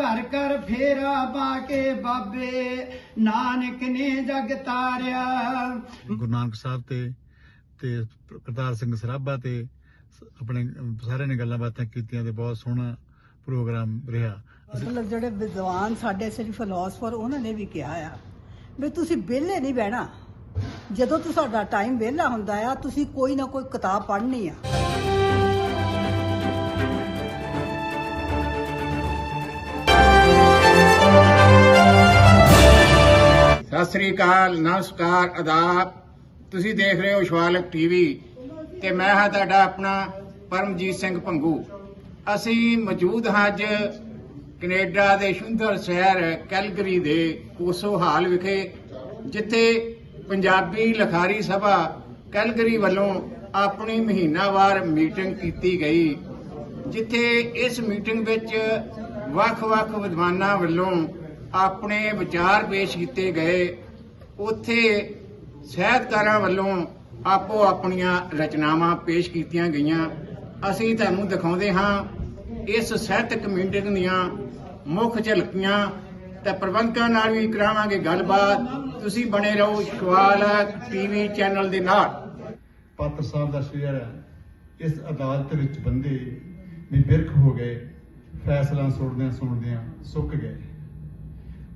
ਘਰ ਘਰ ਫੇਰਾ ਪਾ ਕੇ ਬਾਬੇ ਨਾਨਕ ਨੇ ਜਗ ਤਾਰਿਆ। ਗੁਰੂ ਨਾਨਕ ਸਾਹਿਬ ਤੇ ਤੇ ਕਰਤਾਰ ਸਿੰਘ ਸਰਾਭਾ ਤੇ ਆਪਣੇ ਸਾਰਿਆਂ ਨੇ ਗੱਲਾਂ ਬਾਤਾਂ ਕੀਤੀਆਂ ਤੇ ਬਹੁਤ ਸੋਹਣਾ ਪ੍ਰੋਗਰਾਮ ਰਿਹਾ। ਮਤਲਬ ਜਿਹੜੇ ਵਿਦਵਾਨ ਸਾਡੇ ਸਿਰਫ ਫਿਲਾਸਫਰ ਉਹਨਾਂ ਨੇ ਵੀ ਕਿਹਾ ਆ ਵੀ ਤੁਸੀਂ ਵਿਹਲੇ ਨਹੀਂ ਬਹਿਣਾ। ਜਦੋਂ ਤੁਹਾਡਾ ਟਾਈਮ ਵਿਹਲਾ ਹੁੰਦਾ ਆ ਤੁਸੀਂ ਕੋਈ ਨਾ ਕੋਈ ਕਿਤਾਬ ਪੜ੍ਹਨੀ ਆ। ਸਤਿ ਸ੍ਰੀ ਅਕਾਲ, ਨਮਸਕਾਰ, ਆਦਾਬ। ਤੁਸੀਂ ਦੇਖ ਰਹੇ ਹੋ ਸ਼ਵਾਲਕ ਟੀਵੀ ਤੇ ਮੈਂ ਹਾਂ ਤੁਹਾਡਾ ਆਪਣਾ ਪਰਮਜੀਤ ਸਿੰਘ ਭੰਗੂ। ਅਸੀਂ ਮੌਜੂਦ ਹਾਂ ਅੱਜ ਕੈਨੇਡਾ ਦੇ ਸੁੰਦਰ ਸ਼ਹਿਰ ਕੈਲਗਰੀ ਦੇ ਕੋਸੋ ਹਾਲ ਵਿਖੇ, ਜਿੱਥੇ ਪੰਜਾਬੀ ਲਖਾਰੀ ਸਭਾ ਕੈਲਗਰੀ ਵੱਲੋਂ ਆਪਣੀ ਮਹੀਨਾਵਾਰ ਮੀਟਿੰਗ ਕੀਤੀ ਗਈ, ਜਿੱਥੇ ਇਸ ਮੀਟਿੰਗ ਵਿੱਚ ਵੱਖ-ਵੱਖ ਵਿਦਵਾਨਾਂ ਵੱਲੋਂ ਆਪਣੇ ਵਿਚਾਰ ਪੇਸ਼ ਕੀਤੇ ਗਏ, ਉੱਥੇ ਸਾਹਿਤਕਾਰਾਂ ਵੱਲੋਂ ਆਪੋ ਆਪਣੀਆਂ ਰਚਨਾਵਾਂ ਪੇਸ਼ ਕੀਤੀਆਂ ਗਈਆਂ। ਅਸੀਂ ਤੁਹਾਨੂੰ ਦਿਖਾਉਂਦੇ ਹਾਂ, ਇਸ ਸਾਹਿਤਕ ਮੀਟਿੰਗ ਦੀਆਂ ਮੁੱਖ ਝਲਕੀਆਂ। ਤੇ ਪ੍ਰਬੰਧਕਾਂ ਨਾਲ ਵੀ ਕਰਾਵਾਂਗੇ ਗੱਲਬਾਤ। ਤੁਸੀਂ ਬਣੇ ਰਹੋ ਸ਼ਵਾਲ ਟੀਵੀ ਚੈਨਲ ਦੇ ਨਾਲ। ਪਾਤਰ ਸਾਹਿਬ ਦਾ ਸ਼ੇਅਰ ਹੈ, ਇਸ ਅਦਾਲਤ ਵਿੱਚ ਬੰਦੇ ਵੀ ਬਿਰਖ ਹੋ ਗਏ, ਫੈਸਲਾ ਸੁਣਦਿਆਂ ਸੁਣਦਿਆਂ ਸੁੱਕ ਗਏ।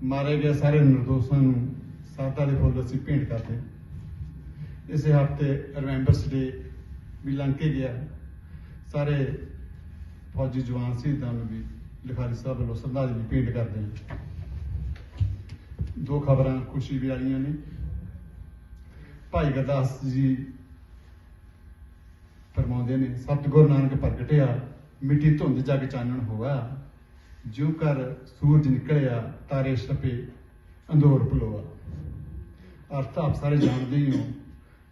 ਮਾਰੇ ਗਏ ਸਾਰੇ ਨਿਰਦੋਸ਼ਾਂ ਨੂੰ ਸਾਦਾ ਦੇ ਫੁੱਲ ਅਸੀਂ ਭੇਂਟ ਕਰਦੇ ਇਸੇ ਹਫ਼ਤੇ ਰਿਮੈਂਬਰਸ ਡੇ ਵੀ ਲੰਘ ਗਿਆ। ਸਾਰੇ ਫੌਜੀ ਜਵਾਨ ਸ਼ਹੀਦਾਂ ਨੂੰ ਵੀ ਲਿਖਾਰੀ ਸਾਹਿਬ ਵੱਲੋਂ ਸ਼ਰਧਾਂਜਲੀ ਭੇਂਟ ਕਰਦੇ ਹਾਂ। ਦੋ ਖਬਰਾਂ ਖੁਸ਼ੀ ਵੀ ਵਾਲੀਆਂ ਨੇ। ਭਾਈ ਗੁਰਦਾਸ ਜੀ ਫਰਮਾਉਂਦੇ ਨੇ, ਸਤਿਗੁਰੂ ਨਾਨਕ ਪ੍ਰਗਟਿਆ, ਮਿੱਟੀ ਧੁੰਦ ਜਗ ਚਾਨਣ ਹੋਆ। ਜਿਉ ਕਰ ਸੂਰਜ ਨਿਕਲਿਆ, ਤਾਰੇ ਛਪੇ ਅੰਧੋਰ ਭਲੋਆ। ਅਰਥ ਆਪ ਸਾਰੇ ਜਾਣਦੇ ਹੀ ਹੋ।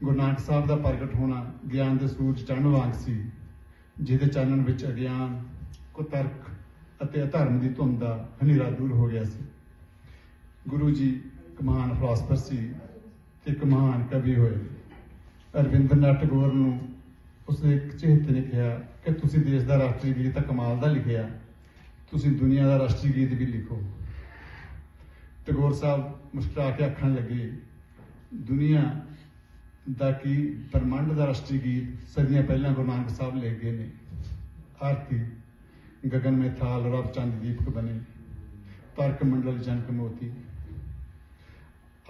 ਗੁਰੂ ਨਾਨਕ ਸਾਹਿਬ ਦਾ ਪ੍ਰਗਟ ਹੋਣਾ ਗਿਆਨ ਦੇ ਸੂਰਜ ਚੜ੍ਹਨ ਵਾਂਗ ਸੀ, ਜਿਹਦੇ ਚਾਨਣ ਵਿੱਚ ਅਗਿਆਨ, ਕੁਤਰਕ ਅਤੇ ਅਧਰਮ ਦੀ ਧੁੰਦ ਦਾ ਹਨੇਰਾ ਦੂਰ ਹੋ ਗਿਆ ਸੀ। ਗੁਰੂ ਜੀ ਇੱਕ ਮਹਾਨ ਫਿਲਾਸਫਰ ਸੀ ਤੇ ਇੱਕ ਮਹਾਨ ਕਵੀ ਹੋਏ। ਰਵਿੰਦਰਨਾਥ ਟੈਗੋਰ ਨੂੰ ਉਸਨੇ ਇੱਕ ਚਿਹਤ ਨੇ ਕਿਹਾ ਕਿ ਤੁਸੀਂ ਦੇਸ਼ ਦਾ ਰਾਸ਼ਟਰੀ ਗੀਤ ਤਾਂ ਕਮਾਲ ਦਾ ਲਿਖਿਆ। ਤੁਸੀਂ ਦੁਨੀਆ ਦਾ ਰਾਸ਼ਟਰੀ ਗੀਤ ਵੀ ਲਿਖੋ। ਟਗੋਰ ਸਾਹਿਬ ਮੁਸਕਰਾ ਕੇ ਆਖਣ ਲੱਗੇ, ਦੁਨੀਆ ਦਾ ਕੀ ਬ੍ਰਹਮੰਡ ਦਾ ਰਾਸ਼ਟਰੀ ਗੀਤ ਸਦੀਆਂ ਪਹਿਲਾਂ ਗੁਰੂ ਨਾਨਕ ਸਾਹਿਬ ਲਿਖ ਗਏ ਨੇ। ਆਰਤੀ ਗगन ਮੇ ਥਾਲ ਰਬ ਚੰਦ ਦੀਪਕ ਬਨੇ ਤਰਕ ਮੰਡਲ ਜਨਕ ਮੋਤੀ।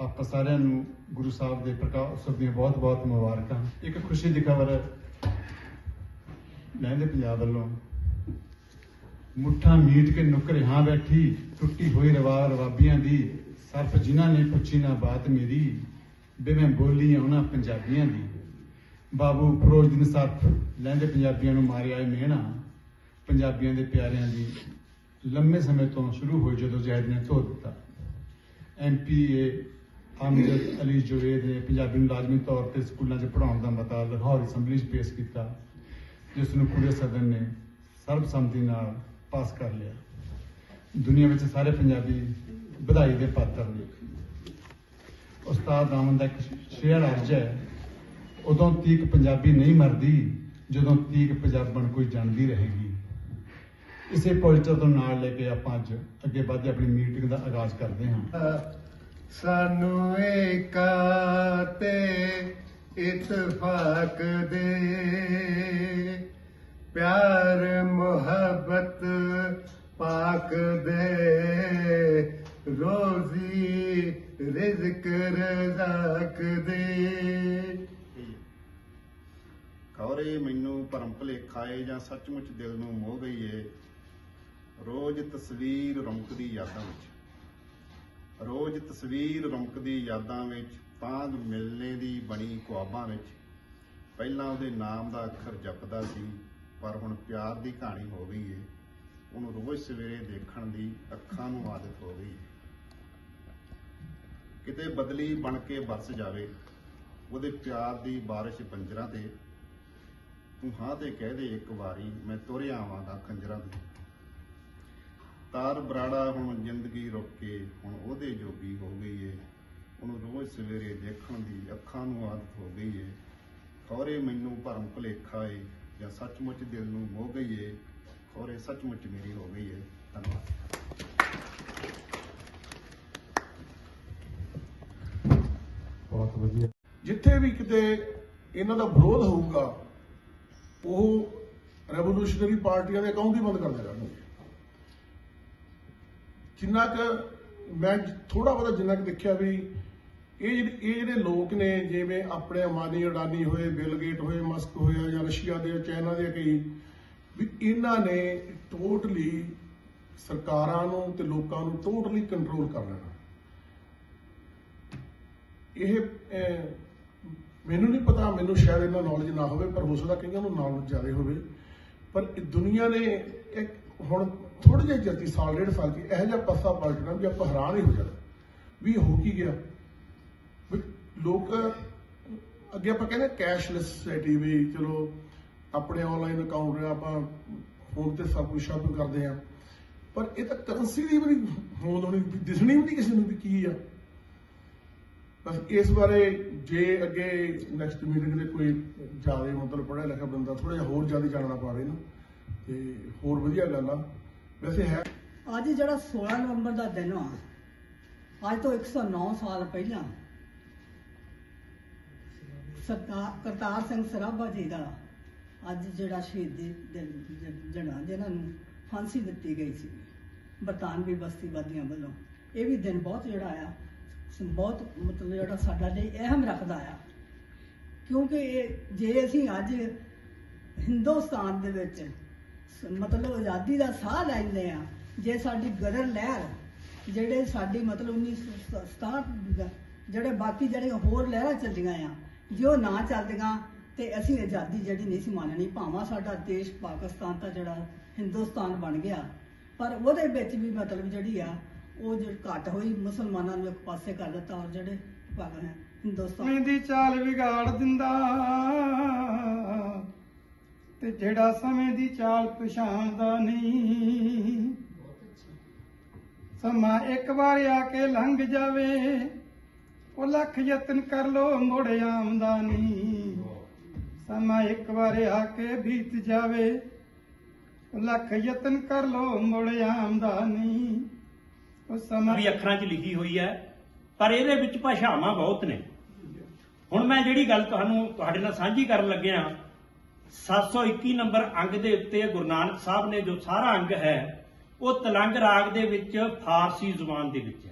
ਆਪ ਸਾਰਿਆਂ ਨੂੰ ਗੁਰੂ ਸਾਹਿਬ ਦੇ ਪ੍ਰਕਾਸ਼ ਉਤਸਵ ਦੀਆਂ ਬਹੁਤ-ਬਹੁਤ ਮੁਬਾਰਕਾਂ। ਇੱਕ ਖੁਸ਼ੀ ਦੀ ਖਬਰ ਲਹਿੰਦੇ ਪੰਜਾਬ ਵੱਲੋਂ। ਮੁੱਠਾ ਮੀਟ ਕੇ ਨੁਕਰ, ਹਾਂ ਬੈਠੀ, ਟੁੱਟੀ ਹੋਈ ਰਵਾ ਰਵਾਬੀਆਂ ਦੀ ਸਰਫ ਜਿਨ੍ਹਾਂ ਨੇ ਪੁੱਛੀ ਨਾ ਬਾਤ ਮੇਰੀ ਬੇ ਮੈਂ ਬੋਲੀ ਉਹਨਾਂ ਪੰਜਾਬੀਆਂ ਦੀ। ਬਾਬੂ ਫਰੋਜ਼ਦੀਨ ਸਰਫ ਲਹਿੰਦੇ ਪੰਜਾਬੀਆਂ ਨੂੰ ਮਾਰਿਆ ਏ ਮਿਹਣਾ, ਪੰਜਾਬੀਆਂ ਦੇ ਪਿਆਰਿਆਂ ਦੀ ਲੰਮੇ ਸਮੇਂ ਤੋਂ ਸ਼ੁਰੂ ਹੋਈ ਜਦੋਂ ਜੈਦ ਨੇ ਧੋ ਦਿੱਤਾ। ਐਮਪੀਏ ਅਮਜਦ ਅਲੀ ਜੁਵੇਦ ਨੇ ਪੰਜਾਬੀ ਨੂੰ ਲਾਜ਼ਮੀ ਤੌਰ ਤੇ ਸਕੂਲਾਂ 'ਚ ਪੜ੍ਹਾਉਣ ਦਾ ਮਤਾ ਲਾਹੌਰ ਅਸੈਂਬਲੀ 'ਚ ਪੇਸ਼ ਕੀਤਾ, ਜਿਸ ਨੂੰ ਪੂਰੇ ਸਦਨ ਨੇ ਸਰਬਸੰਮਤੀ ਨਾਲ ਪਾਸ ਕਰ ਲਿਆ। ਦੁਨੀਆ ਵਿੱਚ ਸਾਰੇ ਪੰਜਾਬੀ ਵਧਾਈ ਦੇ ਪਾਤਰ ਨੇ। ਉਸਤਾਦ ਦਾਮਨ ਦਾ ਇੱਕ ਸ਼ੇਅਰ ਅਰਜ ਹੈ, ਉਦੋਂ ਤੀਕ ਪੰਜਾਬੀ ਨਹੀਂ ਮਰਦੀ, ਜਦੋਂ ਤੀਕ ਪੰਜਾਬਣ ਕੋਈ ਜਾਣਦੀ ਰਹੇਗੀ। ਇਸੇ ਪੋਇਟਰ ਤੋਂ ਨਾਲ ਲੈ ਕੇ ਆਪਾਂ ਅੱਜ ਅੱਗੇ ਵਧਦੇ ਆਪਣੀ ਮੀਟਿੰਗ ਦਾ ਆਗਾਜ਼ ਕਰਦੇ ਹਾਂ। ਸਾਨੂੰ ਏਕਾ ਤੇ ਇਤਫਾਕ ਦੇ। ਪਿਆਰ ਮੁਹੱਬਤ ਪਾਕ ਦੇ ਰੋਜ਼ੀ ਰਿਜ਼ਕ ਰਜ਼ਾਕ ਦੇ। ਖੌਰੇ ਮੈਨੂੰ ਭਰਮ ਭੁਲੇਖਾ ਏ ਜਾਂ ਸੱਚਮੁੱਚ ਦਿਲ ਨੂੰ ਮੋਹ ਗਈ ਏ? ਰੋਜ਼ ਤਸਵੀਰ ਰਮਕਦੀ ਯਾਦਾਂ ਵਿੱਚ। ਰੋਜ਼ ਤਸਵੀਰ ਰਮਕਦੀ ਯਾਦਾਂ ਵਿੱਚ ਤਾਂ ਮਿਲਣੇ ਦੀ ਬਣੀ ਖੁਆਬਾਂ ਵਿੱਚ। ਪਹਿਲਾਂ ਉਹਦੇ ਨਾਮ ਦਾ ਅੱਖਰ ਜਪਦਾ ਸੀ। ਪਰ ਹੁਣ ਪਿਆਰ ਦੀ ਕਹਾਣੀ ਹੋ ਗਈ ਏ ਉਹਨੂੰ ਰੋਜ਼ ਸਵੇਰੇ ਦੇਖਣ ਦੀ ਅੱਖਾਂ ਨੂੰ ਆਦਤ ਹੋ ਗਈ ਕਿਤੇ ਬਦਲੀ ਬਣ ਕੇ ਵਰਸ ਜਾਵੇ, ਉਹਦੇ ਪਿਆਰ ਦੀ ਬਾਰਿਸ਼ ਪੰਜਰਾਂ ਤੇ, ਤੂੰ ਹਾਂ ਤੇ ਕਹਿ ਦੇ ਇੱਕ ਵਾਰੀ, ਮੈਂ ਤੁਰਿਆ ਆਵਾਂਗਾ ਖੰਜਰਾਂ ਤੇ। ਤਾਰ ਬਰਾੜਾ ਹੁਣ ਜ਼ਿੰਦਗੀ ਰੁਕ ਕੇ, ਹੁਣ ਉਹਦੇ ਜੋਗੀ ਹੋ ਗਈ ਏ ਉਹਨੂੰ ਰੋਜ਼ ਸਵੇਰੇ ਦੇਖਣ ਦੀ ਅੱਖਾਂ ਨੂੰ ਆਦਤ ਹੋ ਗਈ ਏ। ਖੌਰੇ ਮੈਨੂੰ ਭਰਮ ਭੁਲੇਖਾ ਏ। ਜਾਂ ਸੱਚਮੁੱਚ ਦਿਲ ਨੂੰ ਮੋਹ ਗਈ ਏ ਔਰ ਇਹ ਸੱਚਮੁੱਚ ਮੇਰੀ ਹੋ ਗਈ ਏ। ਧੰਨਵਾਦ। ਬਹੁਤ ਵਧੀਆ। ਜਿੱਥੇ ਵੀ ਕਿਤੇ ਇਹਨਾਂ ਦਾ ਵਿਰੋਧ ਹੋਊਗਾ ਉਹ ਰੈਵੋਲੂਸ਼ਨਰੀ ਪਾਰਟੀਆਂ ਦੇ ਅਕਾਊਂਟ ਹੀ ਬੰਦ ਕਰਦੇ ਦੇਣਗੇ ਜਿੰਨਾ ਕਿ ਮੈਂ ਥੋੜਾ ਬਹੁਤਾ ਜਿੰਨਾ ਕਿ ਦੇਖਿਆ ਵੀ ਇਹ ਜਿਹੜੇ ਇਹ ਜਿਹੜੇ ਲੋਕ ਨੇ, ਜਿਵੇਂ ਆਪਣੇ ਅਮਾਨੀ ਅਡਾਨੀ ਹੋਏ, ਬਿਲ ਗੇਟ ਹੋਏ, ਮਸਕ ਹੋਇਆ ਜਾਂ ਰਸ਼ੀਆ ਦੇ, ਚਾਈਨਾ ਦੇ ਕਈ, ਵੀ ਇਹਨਾਂ ਨੇ ਟੋਟਲੀ ਸਰਕਾਰਾਂ ਨੂੰ ਤੇ ਲੋਕਾਂ ਨੂੰ ਟੋਟਲੀ ਕੰਟਰੋਲ ਕਰ ਲੈਣਾ। ਇਹ ਮੈਨੂੰ ਨਹੀਂ ਪਤਾ, ਮੈਨੂੰ ਸ਼ਾਇਦ ਇਹਨਾਂ ਨੌਲੇਜ ਨਾ ਹੋਵੇ, ਪਰ ਹੋ ਸਕਦਾ ਕਈਆਂ ਨੂੰ ਨੌਲੇਜ ਜ਼ਿਆਦਾ ਹੋਵੇ। ਪਰ ਇਹ ਦੁਨੀਆ ਨੇ ਇੱਕ, ਹੁਣ ਥੋੜੇ ਜਿਹੇ ਜਲਦੀ ਸਾਲ ਡੇਢ ਸਾਲ ਦੀ, ਇਹੋ ਜਿਹਾ ਪਾਸਾ ਪਲਟਣਾ ਵੀ ਆਪਾਂ ਹੈਰਾਨ ਹੀ ਹੋ ਜਾਣਾ। ਵੀ ਹੋ ਕੀ ਗਿਆ? ਲੋਕ, ਅੱਗੇ ਆਪਾਂ ਕਹਿੰਦੇ ਕੈਸ਼ਲੈਸ ਸੋਸਾਇਟੀ ਵੀ ਚਲੋ ਆਪਣੇ ਆਨਲਾਈਨ ਅਕਾਊਂਟ ਆਪਾਂ ਫੋਨ ਤੇ ਸਭ ਕੁਝ ਸ਼ਾਪਿੰਗ ਕਰਦੇ ਆ ਪਰ ਇਹ ਤਾਂ ਕਰੰਸੀ ਦੀ ਵੀ ਹੋਂਦ ਹੋਣੀ ਦਿਸਣੀ ਵੀ ਨਹੀਂ ਕਿਸੇ ਨੂੰ ਵੀ ਕੀ ਆ। ਬਸ ਇਸ ਬਾਰੇ ਜੇ ਅੱਗੇ ਨੈਕਸਟ ਮੀਟਿੰਗ ਦੇ ਕੋਈ ਜ਼ਿਆਦਾ ਮਤਲਬ ਪੜ੍ਹਿਆ ਲਿਖਿਆ ਬੰਦਾ ਥੋੜਾ ਜਿਹਾ ਹੋਰ ਜ਼ਿਆਦਾ ਜਾਣਨਾ ਪਾਵੇ ਨਾ ਤੇ ਹੋਰ ਵਧੀਆ ਗੱਲ ਆ। ਵੈਸੇ ਹੈ ਅੱਜ ਜਿਹੜਾ 16 ਨਵੰਬਰ ਦਾ ਦਿਨ ਆ, ਅੱਜ ਤੋਂ 109 ਸਾਲ ਪਹਿਲਾਂ ਸਰਦਾਰ ਕਰਤਾਰ ਸਿੰਘ ਸਰਾਭਾ ਜੀ ਦਾ ਅੱਜ ਜਿਹੜਾ ਸ਼ਹੀਦੀ ਦਿਨ ਜਣਾ ਜਿਹਨਾਂ ਨੂੰ ਫਾਂਸੀ ਦਿੱਤੀ ਗਈ ਸੀ ਬਰਤਾਨਵੀ ਬਸਤੀਵਾਦੀਆਂ ਵੱਲੋਂ, ਇਹ ਵੀ ਦਿਨ ਬਹੁਤ ਜਿਹੜਾ ਆ ਬਹੁਤ ਮਤਲਬ ਜਿਹੜਾ ਸਾਡਾ ਲਈ ਅਹਿਮ ਰੱਖਦਾ ਆ। ਕਿਉਂਕਿ ਇਹ, ਜੇ ਅਸੀਂ ਅੱਜ ਹਿੰਦੁਸਤਾਨ ਦੇ ਵਿੱਚ ਸ- ਮਤਲਬ ਆਜ਼ਾਦੀ ਦਾ ਸਾਹ ਲੈਂਦੇ ਆ, ਜੇ ਸਾਡੀ ਗਦਰ ਲਹਿਰ, ਜਿਹੜੇ ਸਾਡੀ ਮਤਲਬ 1967 ਦਾ- ਜਿਹੜੇ ਬਾਕੀ ਜਿਹੜੇ ਹੋਰ ਲਹਿਰਾਂ ਚੱਲੀਆਂ ਆ ਜੇ ਉਹ ਨਾ ਚੱਲਦੀਆਂ ਤੇ ਅਸੀਂ ਆਜ਼ਾਦੀ ਜਿਹੜੀ ਨਹੀਂ ਸੀ ਮੰਨਣੀ, ਭਾਵਾਂ ਸਾਡਾ ਦੇਸ਼ ਪਾਕਿਸਤਾਨ ਤਾਂ ਜਿਹੜਾ ਹਿੰਦੁਸਤਾਨ ਬਣ ਗਿਆ। ਪਰ ਉਹਦੇ ਵਿੱਚ ਵੀ ਮਤਲਬ ਜਿਹੜੀ ਆ, ਉਹ ਜਿਹੜੀ ਘੱਟ ਹੋਈ, ਮੁਸਲਮਾਨਾਂ ਨੂੰ ਇੱਕ ਪਾਸੇ ਕਰ ਦਿੱਤਾ ਔਰ ਜਿਹੜੇ ਪਾਗਲ ਹੈ ਹਿੰਦੁਸਤਾਨ। ਦੀ ਚਾਲ ਵਿਗਾੜ ਦਿੰਦਾ ਤੇ ਜਿਹੜਾ ਸਮੇਂ ਦੀ ਚਾਲ ਪਛਾਣਦਾ ਨਹੀਂ। ਸਮਾਂ ਇੱਕ ਵਾਰ ਆ ਕੇ ਲੰਘ ਜਾਵੇ ਉਹ ਲੱਖ ਯਤਨ ਕਰ ਲੋ ਮੁੜ ਆਮਦਾਨੀ। ਸਮਾਂ ਇੱਕ ਵਾਰ ਆ ਕੇ ਬੀਤ ਜਾਵੇ। ਉਹ ਲੱਖ ਯਤਨ ਕਰ ਲੋ ਮੁੜ ਆਉਂਦਾ ਉਹ ਸਮਾਂ ਵੀ ਅੱਖਰਾਂ 'ਚ ਲਿਖੀ ਹੋਈ ਹੈ, ਪਰ ਇਹਦੇ ਵਿੱਚ ਭਾਸ਼ਾਵਾਂ ਬਹੁਤ ਨੇ। ਹੁਣ ਮੈਂ ਜਿਹੜੀ ਗੱਲ ਤੁਹਾਨੂੰ ਤੁਹਾਡੇ ਨਾਲ ਸਾਂਝੀ ਕਰਨ ਲੱਗਿਆ 721 ਨੰਬਰ ਅੰਗ ਦੇ ਉੱਤੇ ਗੁਰੂ ਨਾਨਕ ਸਾਹਿਬ ਨੇ ਜੋ ਸਾਰਾ ਅੰਗ ਹੈ, ਉਹ ਤਲੰਗ ਰਾਗ ਦੇ ਵਿੱਚ ਫਾਰਸੀ ਜ਼ੁਬਾਨ ਦੇ ਵਿੱਚ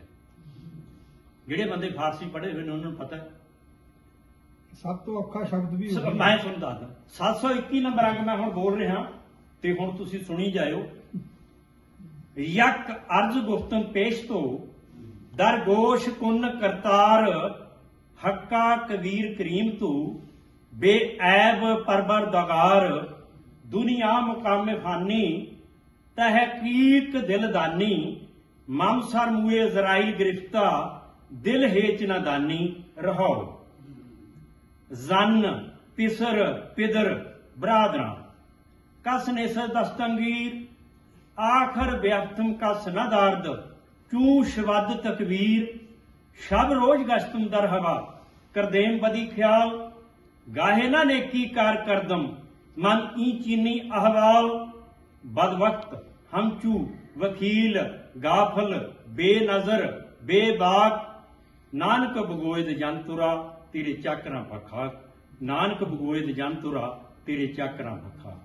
ਜਿਹੜੇ ਬੰਦੇ ਫਾਰਸੀ ਪੜ੍ਹੇ ਹੋਏ ਨੇ ਉਹਨਾਂ ਨੂੰ ਪਤਾ ਹੈ। ਸਭ ਤੋਂ ਔਖਾ ਸ਼ਬਦ ਵੀ ਸ- ਮੈਂ ਤੁਹਾਨੂੰ ਦੱਸਦਾ 721 ਨੰਬਰ ਅੰਗ ਮੈਂ ਹੁਣ ਬੋਲ ਰਿਹਾ ਤੇ ਹੁਣ ਤੁਸੀਂ ਸੁਣੀ ਜਾਇਓ। ਯਕ ਅਰਜ ਗੁਫਤਨ ਪੇਸ਼ ਤੋਂ ਦਰਗੋਸ਼ ਕੁਨ ਕਰਤਾਰ ਹੱਕਾ ਕਬੀਰ ਕਰੀਮ ਤੂ ਬੇਐਬ ਪਰਵਰਦਗਾਰ ਦੁਨੀਆ ਮੁਕਾਮੇ ਫਾਨੀ ਤਹਿਕੀਕ ਦਿਲਦਾਨੀ ਮਮਸਰ ਮੂਏ ਜ਼ਰਾਈਲ ਗ੍ਰਿਫਤਾ ਦਿਲ ਹੇਚ ਨਾ ਦਾਨੀ ਰਹੋ ਜ਼ਨ, ਪਿਸਰ, ਪਿਦਰ ਬਰਾਦਰਾ ਕਸ ਨੇਸਰ ਦਸਤੰਗੀਰ, ਆਖਰ ਵਿਅਕਤਮ ਕਸ ਨ ਦਰਦ। ਕਿਉ ਸ਼ਵਦ ਤਕਬੀਰ ਸ਼ਬ ਰੋਜ਼ ਗਸ਼ਤਮ ਦਰ ਹਵਾ। ਕਰਦੇਮ ਬਦੀ ਖਿਆਲ, ਗਾਹੇ ਨਾ ਨੇਕੀ ਕਾਰ ਕਰਦਮ। ਮਨ ਈ ਚੀਨੀ ਅਹਵਾਲ। ਬਦ ਵਕਤ ਹਮਚੂ ਵਕੀਲ, ਗਾਫਲ, ਬੇਨਜ਼ਰ, ਬੇਬਾਕ। ਨਾਨਕ ਬਗੋਇਦ ਜੰਤੁਰਾ, ਤੇਰੇ ਚੱਕਰਾਂ ਭਖਾ। ਨਾਨਕ ਬਗੋਇਦ ਜੰਤੁਰਾ, ਤੇਰੇ ਚੱਕਰਾਂ ਭਖਾ।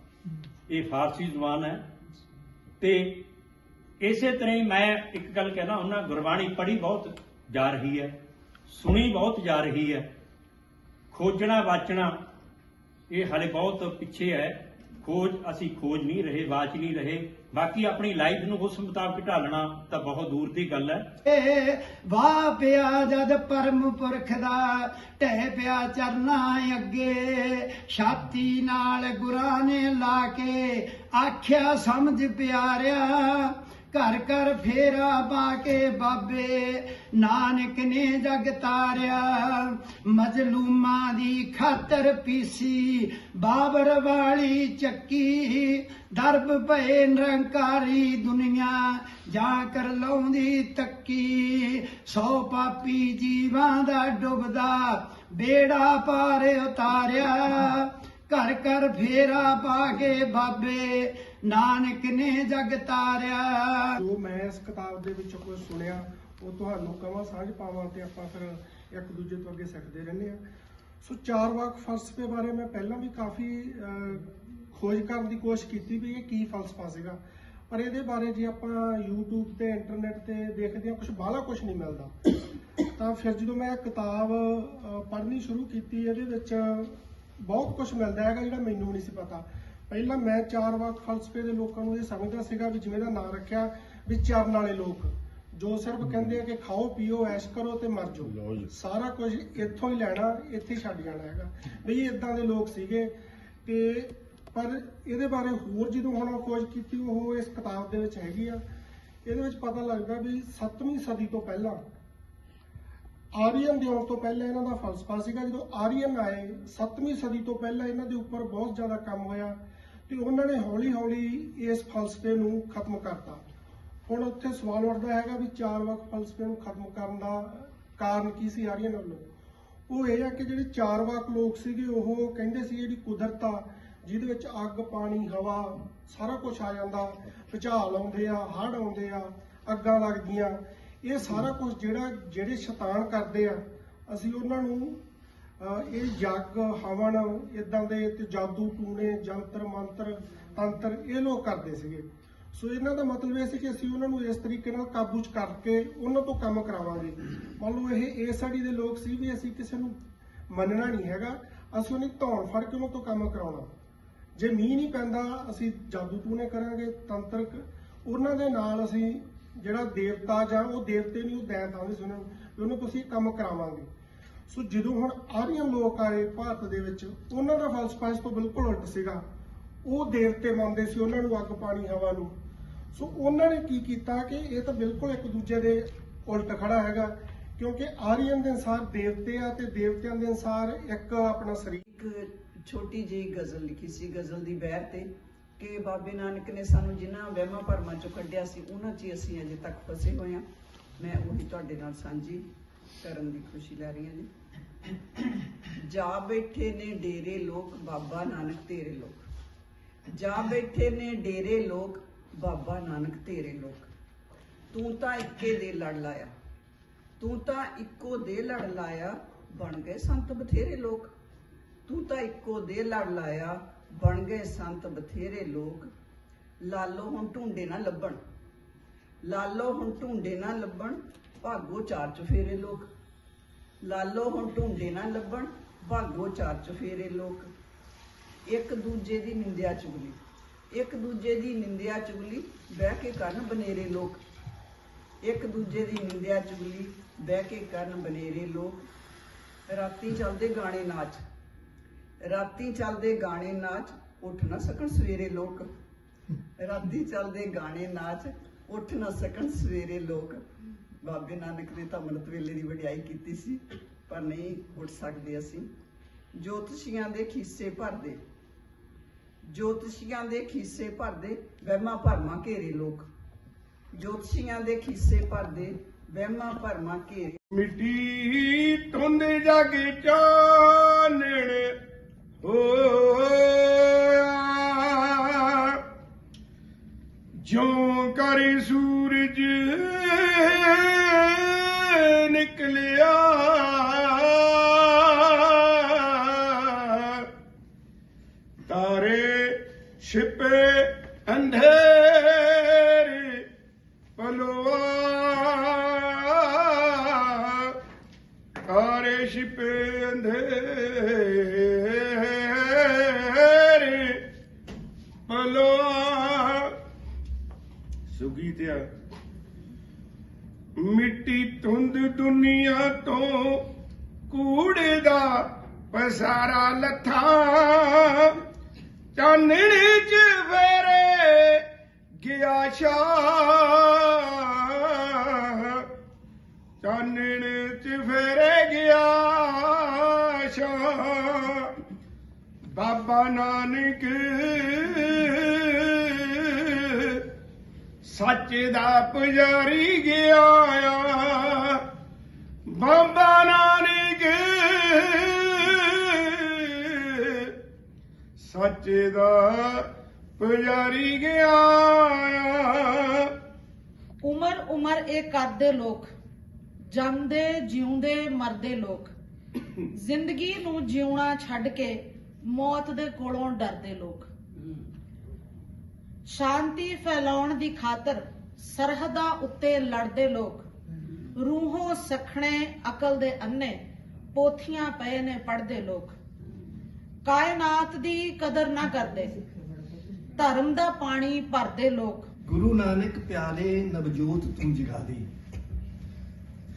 ਇਹ ਫਾਰਸੀ ਜ਼ੁਬਾਨ ਹੈ। ਤੇ ਇਸੇ ਤਰ੍ਹਾਂ ਹੀ ਮੈਂ ਇੱਕ ਗੱਲ ਕਹਿਣਾ ਹੁੰਦਾ ਗੁਰਬਾਣੀ ਪੜ੍ਹੀ ਬਹੁਤ ਜਾ ਰਹੀ ਹੈ, ਸੁਣੀ ਬਹੁਤ ਜਾ ਰਹੀ ਹੈ। ਖੋਜਣਾ ਵਾਚਣਾ ਇਹ ਹਲੇ ਬਹੁਤ ਪਿੱਛੇ ਹੈ। ਖੋਜ, ਅਸੀਂ ਖੋਜ ਨਹੀਂ ਰਹੇ, ਵਾਚ ਨਹੀਂ ਰਹੇ। ਬਾਕੀ ਆਪਣੀ ਲਾਈਫ ਨੂੰ ਉਸ ਮੁਤਾਬਕ ਢਾਲਣਾ ਤਾਂ ਬਹੁਤ ਦੂਰ ਦੀ ਗੱਲ ਹੈ। ਏ, ਵਾਹ ਪਿਆ ਜਦ ਪਰਮ ਪੁਰਖ ਦਾ, ਢਹਿ ਪਿਆ ਚਰਨਾ ਅੱਗੇ। ਛਾਤੀ ਨਾਲ ਗੁਰਾਂ ਨੇ ਲਾ ਕੇ ਆਖਿਆ, ਸਮਝ ਪਿਆਰਿਆ। ਘਰ ਘਰ ਫੇਰਾ ਪਾ ਕੇ ਬਾਬੇ ਨਾਨਕ ਨੇ ਜਗ ਤਾਰਿਆ। ਮਜਲੂਮਾਂ ਦੀ ਖਾਤਰ ਪੀਸੀ ਬਾਬਰ ਵਾਲੀ ਚੱਕੀ। ਦਰਬ ਭਏ ਨਿਰੰਕਾਰੀ ਦੁਨੀਆ ਜਾ ਕਰ ਲਾਉਂਦੀ ਤੱਕੀ। ਸੌ ਪਾਪੀ ਜੀਵਾਂ ਦਾ ਡੁੱਬਦਾ ਬੇੜਾ ਪਾਰ ਉਤਾਰਿਆ। ਘਰ ਘਰ ਫੇਰਾ ਪਾਗੇ ਬਾਬੇ ਨਾਨਕ ਨੇ ਜਗ ਤਾਰਿਆ। ਜੋ ਮੈਂ ਇਸ ਕਿਤਾਬ ਦੇ ਵਿੱਚੋਂ ਕੁਝ ਸੁਣਿਆ, ਉਹ ਤੁਹਾਨੂੰ ਕਵਾਂ, ਸਾਂਝ ਪਾਵਾਂ ਤੇ ਆਪਾਂ ਫਿਰ ਇੱਕ ਦੂਜੇ ਤੋਂ ਅੱਗੇ ਸਿੱਖਦੇ ਰਹਿੰਦੇ ਆ ਸੋ ਚਾਰ ਵਾਕ ਫਲਸਫੇ ਬਾਰੇ ਮੈਂ ਪਹਿਲਾਂ ਵੀ ਕਾਫੀ ਖੋਜ ਕਰਨ ਦੀ ਕੋਸ਼ਿਸ਼ ਕੀਤੀ ਵੀ ਇਹ ਕੀ ਫਲਸਫਾ ਸੀਗਾ। ਪਰ ਇਹਦੇ ਬਾਰੇ ਜੇ ਆਪਾਂ YouTube ਤੇ ਇੰਟਰਨੈਟ ਤੇ ਦੇਖਦੇ ਹਾਂ ਕੁਝ ਬਾਹਲਾ ਕੁਝ ਨਹੀਂ ਮਿਲਦਾ। ਤਾਂ ਫਿਰ ਜਦੋਂ ਮੈਂ ਕਿਤਾਬ ਪੜ੍ਹਨੀ ਸ਼ੁਰੂ ਕੀਤੀ, ਇਹਦੇ ਵਿੱਚ ਬਹੁਤ ਕੁਝ ਮਿਲਦਾ ਹੈਗਾ ਜਿਹੜਾ ਮੈਨੂੰ ਨਹੀਂ ਸੀ ਪਤਾ। ਪਹਿਲਾਂ ਮੈਂ ਚਾਰ ਵਾਕ ਫਲਸਫੇ ਦੇ ਲੋਕਾਂ ਨੂੰ ਇਹ ਸਮਝਦਾ ਸੀਗਾ ਵੀ ਜਿਵੇਂ ਦਾ ਨਾਂ ਰੱਖਿਆ ਵੀ ਚਰਨ ਵਾਲੇ ਲੋਕ। ਜੋ ਸਿਰਫ ਕਹਿੰਦੇ ਆ ਕਿ ਖਾਓ ਪੀਓ ਐਸ਼ ਕਰੋ ਤੇ ਮਰ ਜਾਓ। ਸਾਰਾ ਕੁਝ ਇੱਥੋਂ ਹੀ ਲੈਣਾ ਇੱਥੇ ਛੱਡ ਜਾਣਾ ਹੈਗਾ। ਬਈ ਇਦਾਂ ਦੇ ਲੋਕ ਸੀਗੇ। ਤੇ ਪਰ ਇਹਦੇ ਬਾਰੇ ਹੋਰ ਜਦੋਂ ਹੁਣ ਖੋਜ ਕੀਤੀ ਉਹ ਇਸ ਕਿਤਾਬ ਦੇ ਵਿੱਚ ਹੈਗੀ ਆ। ਇਹਦੇ ਵਿੱਚ ਪਤਾ ਲੱਗਦਾ ਵੀ 7ਵੀਂ ਸਦੀ ਤੋਂ ਪਹਿਲਾਂ ਆਰੀਅਨ ਦੇ ਆਉਣ ਤੋਂ ਪਹਿਲਾਂ ਇਹਨਾਂ ਦਾ ਫਲਸਫਾ ਸੀਗਾ, ਜਦੋਂ ਆਰੀਅਨ ਆਏ 7ਵੀਂ ਸਦੀ ਤੋਂ ਪਹਿਲਾਂ ਇਹਨਾਂ ਦੇ ਉੱਪਰ ਬਹੁਤ ਜ਼ਿਆਦਾ ਕੰਮ ਹੋਇਆ ਤੇ ਉਹਨਾਂ ਨੇ ਹੌਲੀ-ਹੌਲੀ ਇਸ ਫਲਸਫੇ ਨੂੰ ਖਤਮ ਕਰਤਾ। ਹੁਣ ਉੱਥੇ ਸਵਾਲ ਉੱਠਦਾ ਹੈਗਾ ਵੀ ਚਾਰ ਵਕ ਫਲਸਫੇ ਨੂੰ ਖਤਮ ਕਰਨ ਦਾ ਕਾਰਨ ਕੀ ਸੀ ਆਰੀਅਨ ਵੱਲੋਂ? ਉਹ ਇਹ ਆ ਕਿ ਜਿਹੜੇ ਚਾਰ ਵਕ ਲੋਕ ਸੀਗੇ, ਉਹ ਕਹਿੰਦੇ ਸੀ ਜਿਹੜੀ ਕੁਦਰਤ ਆ, ਜਿਹਦੇ ਵਿੱਚ ਅੱਗ, ਪਾਣੀ, ਹਵਾ ਸਾਰਾ ਕੁਝ ਆ ਜਾਂਦਾ, ਭੁਚਾਲ ਆਉਂਦੇ ਆ, ਹੜ੍ਹ ਆਉਂਦੇ ਆ, ਅੱਗਾਂ ਲੱਗਦੀਆਂ। ਇਹ ਸਾਰਾ ਕੁਝ ਜਿਹੜਾ, ਜਿਹੜੇ ਸ਼ੈਤਾਨ ਕਰਦੇ ਆ, ਅਸੀਂ ਉਹਨਾਂ ਨੂੰ ਇਹ ਜੱਗ, ਹਵਨ ਇਦਾਂ ਦੇ ਤੇ ਜਾਦੂ, ਟੂਣੇ, ਜੰਤਰ, ਮੰਤਰ, ਤੰਤਰ, ਇਹ ਲੋਕ ਕਰਦੇ ਸੀਗੇ। ਸੋ ਇਹਨਾਂ ਦਾ ਮਤਲਬ ਇਹ ਸੀ ਕਿ ਅਸੀਂ ਉਹਨਾਂ ਨੂੰ ਇਸ ਤਰੀਕੇ ਨਾਲ ਕਾਬੂ ਚ ਕਰਕੇ ਉਹਨਾਂ ਤੋਂ ਕੰਮ ਕਰਾਵਾਂਗੇ। ਮੰਨ ਲਓ ਇਹ ਇਸ ਦੇ ਲੋਕ ਸੀ ਵੀ ਅਸੀਂ ਕਿਸੇ ਨੂੰ ਮੰਨਣਾ ਨਹੀਂ ਹੈਗਾ, ਅਸੀਂ ਉਹਨੇ ਧੌਣ ਫੜ ਕੇ ਉਹਨਾਂ ਤੋਂ ਕੰਮ ਕਰਾਉਣਾ। ਜੇ ਮੀਂਹ ਨਹੀਂ ਪੈਂਦਾ, ਅਸੀਂ ਜਾਦੂ ਟੂਣੇ ਕਰਾਂਗੇ ਤੰਤਰਕ ਉਹਨਾਂ ਦੇ ਨਾਲ ਅਸੀਂ ਜਿਹੜਾ ਦੇਵਤਾ ਜਾਂ ਉਹ ਦੇਵਤੇ ਨਹੀਂ ਉਹ ਦੈਂਤ ਆਉਂਦੇ ਵੀ ਉਹਨਾਂ ਤੋਂ ਕੰਮ ਕਰਾਵਾਂਗੇ। ਸੋ ਜਦੋਂ ਹੁਣ ਆਰੀਅਨ ਲੋਕ ਆਏ ਭਾਰਤ ਦੇ ਵਿੱਚ, ਉਹਨਾਂ ਦਾ ਫਲਸਫਾ ਇਸ ਤੋਂ ਬਿਲਕੁਲ ਉਲਟ ਸੀਗਾ। ਉਹ ਦੇਵਤੇ ਮੰਨਦੇ ਸੀ ਉਹਨਾਂ ਨੂੰ ਅੱਗ ਪਾਣੀ, ਹਵਾ ਨੂੰ। ਸੋ ਉਹਨਾਂ ਨੇ ਕੀ ਕੀਤਾ ਕਿ ਇਹ ਤਾਂ ਬਿਲਕੁਲ ਇੱਕ ਦੂਜੇ ਦੇ ਉਲਟ ਖੜਾ ਹੈਗਾ, ਕਿਉਂਕਿ ਆਰੀਅਨ ਦੇ ਅਨਸਾਰ ਦੇਵਤੇ ਆ ਤੇ ਦੇਵਤਿਆਂ ਦੇ ਅਨਸਾਰ ਇੱਕ ਆਪਣਾ ਸਰੀਰ ਇੱਕ ਛੋਟੀ ਜਿਹੀ ਗਜ਼ਲ ਲਿਖੀ ਸੀ, ਗਜ਼ਲ ਦੀ ਬਹਿਰ ਤੇ। ਕਿ ਬਾਬੇ ਨਾਨਕ ਨੇ ਸਾਨੂੰ ਜਿਨ੍ਹਾਂ ਵਹਿਮਾਂ ਭਰਮਾਂ ਚੋਂ ਕੱਢਿਆ ਸੀ, ਉਹਨਾਂ 'ਚ ਹੀ ਅਸੀਂ ਅਜੇ ਤੱਕ ਫਸੇ ਹੋਏ ਹਾਂ। ਮੈਂ ਉਹੀ ਤੁਹਾਡੇ ਨਾਲ ਸਾਂਝੀ ਕਰਨ ਦੀ ਖੁਸ਼ੀ ਲੈ ਰਹੀ ਹਾਂ ਜੀ। ਜਾ ਬੈਠੇ ਨੇ ਡੇਰੇ ਲੋਕ, ਬਾਬਾ ਨਾਨਕ ਤੇਰੇ ਲੋਕ। ਜਾ ਬੈਠੇ ਨੇ ਡੇਰੇ ਲੋਕ, ਬਾਬਾ ਨਾਨਕ ਤੇਰੇ ਲੋਕ। ਤੂੰ ਤਾਂ ਇੱਕੇ ਦੇ ਲੜ ਲਾਇਆ। ਤੂੰ ਤਾਂ ਇੱਕੋ ਦੇ ਲੜ ਲਾਇਆ, ਬਣ ਗਏ ਸੰਤ ਬਥੇਰੇ ਲੋਕ। ਤੂੰ ਤਾਂ ਇੱਕੋ ਦੇ ਲੜ ਲਾਇਆ ਬਣ ਗਏ ਸੰਤ ਬਥੇਰੇ ਲੋਕ। ਲਾਲੋ ਹੁਣ ਢੂੰਡੇ ਨਾ ਲੱਭਣ। ਲਾਲੋ ਹੁਣ ਢੂੰਡੇ ਨਾ ਲੱਭਣ, ਭਾਗੋ ਚਾਰ ਚਫੇਰੇ ਲੋਕ। ਲਾਲੋ ਹੁਣ ਢੂੰਡੇ ਨਾ ਲੱਭਣ, ਭਾਗੋ ਚਾਰ ਚਫੇਰੇ ਲੋਕ। ਇੱਕ ਦੂਜੇ ਦੀ ਨਿੰਦਿਆ ਚੁਗਲੀ। ਇੱਕ ਦੂਜੇ ਦੀ ਨਿੰਦਿਆ ਚੁਗਲੀ, ਬਹਿ ਕੇ ਕਰਨ ਬਨੇਰੇ ਲੋਕ। ਇੱਕ ਦੂਜੇ ਦੀ ਨਿੰਦਿਆ ਚੁਗਲੀ, ਬਹਿ ਕੇ ਕਰਨ ਬਨੇਰੇ ਲੋਕ। ਰਾਤੀ ਚੱਲਦੇ ਗਾਣੇ ਨਾਚ। ਰਾਤੀ ਚੱਲਦੇ ਗਾਣੇ ਨਾਚ, ਉੱਠ ਨਾ ਸਕਣ ਸਵੇਰੇ ਲੋਕ। ਰਾਤੀ ਚੱਲਦੇ ਗਾਣੇ ਨਾਚ, ਉੱਠ ਨਾ ਸਕਣ ਸਵੇਰੇ ਲੋਕ। ਬਾਬੇ ਨਾਨਕ ਨੇ ਤਾਂ ਅੰਮ੍ਰਿਤ ਵੇਲੇ ਦੀ ਵਡਿਆਈ ਕੀਤੀ ਸੀ, ਪਰ ਨਹੀਂ ਉੱਠ ਸਕਦੇ ਅਸੀਂ। ਜੋਤਸ਼ੀਆਂ ਦੇ ਖੀਸੇ ਭਰਦੇ। ਜੋਤਸ਼ੀਆਂ ਦੇ ਖੀਸੇ ਭਰਦੇ, ਵਹਿਮਾਂ ਭਰਮਾਂ ਘੇਰੇ ਲੋਕ। ਜੋਤਸ਼ੀਆਂ ਦੇ ਖੀਸੇ ਭਰਦੇ, ਵਹਿਮਾਂ ਭਰਮਾਂ ਘੇਰੇ। ਮਿੱਟੀ ਧੁੰਦ ਜਗ ਚਾਨਣ ਜਿਉਂ ਕਰ ਸੂਰਜ ਨਿਕਲੇ ਸੱਚ ਦਾ ਪੁਜਾਰੀ ਗਿਆ ਆ ਬਾਬਾ ਨਾਨਕ ਸੱਚ ਦਾ ਪੁਜਾਰੀ ਗਿਆ ਆ ਉਮਰ ਉਮਰ ਇਹ ਕਰਦੇ ਲੋਕ ਜੰਮਦੇ ਜਿਉਂਦੇ ਮਰਦੇ ਲੋਕ। ਜ਼ਿੰਦਗੀ ਨੂੰ ਜਿਉਣਾ ਛੱਡ ਕੇ ਮੌਤ ਦੇ ਕੋਲੋਂ ਡਰਦੇ ਲੋਕ। ਸ਼ਾਂਤੀ ਫੈਲਾਉਣ ਦੀ ਖਾਤਰ ਸਰਹੱਦਾਂ ਉੱਤੇ ਲੜਦੇ ਲੋਕ, ਰੂਹੋਂ ਸਖਣੇ ਅਕਲ ਦੇ ਅੰਨੇ ਪੋਥੀਆਂ ਪਏ ਨੇ ਪੜਦੇ ਲੋਕ। ਕਾਇਨਾਤ ਦੀ ਕਦਰ ਨਾ ਕਰਦੇ, ਧਰਮ ਦਾ ਪਾਣੀ ਭਰਦੇ ਲੋਕ। ਗੁਰੂ ਨਾਨਕ ਪਿਆਰੇ ਨਵਜੋਤ ਤੂੰ ਜਗਾ ਦੇ।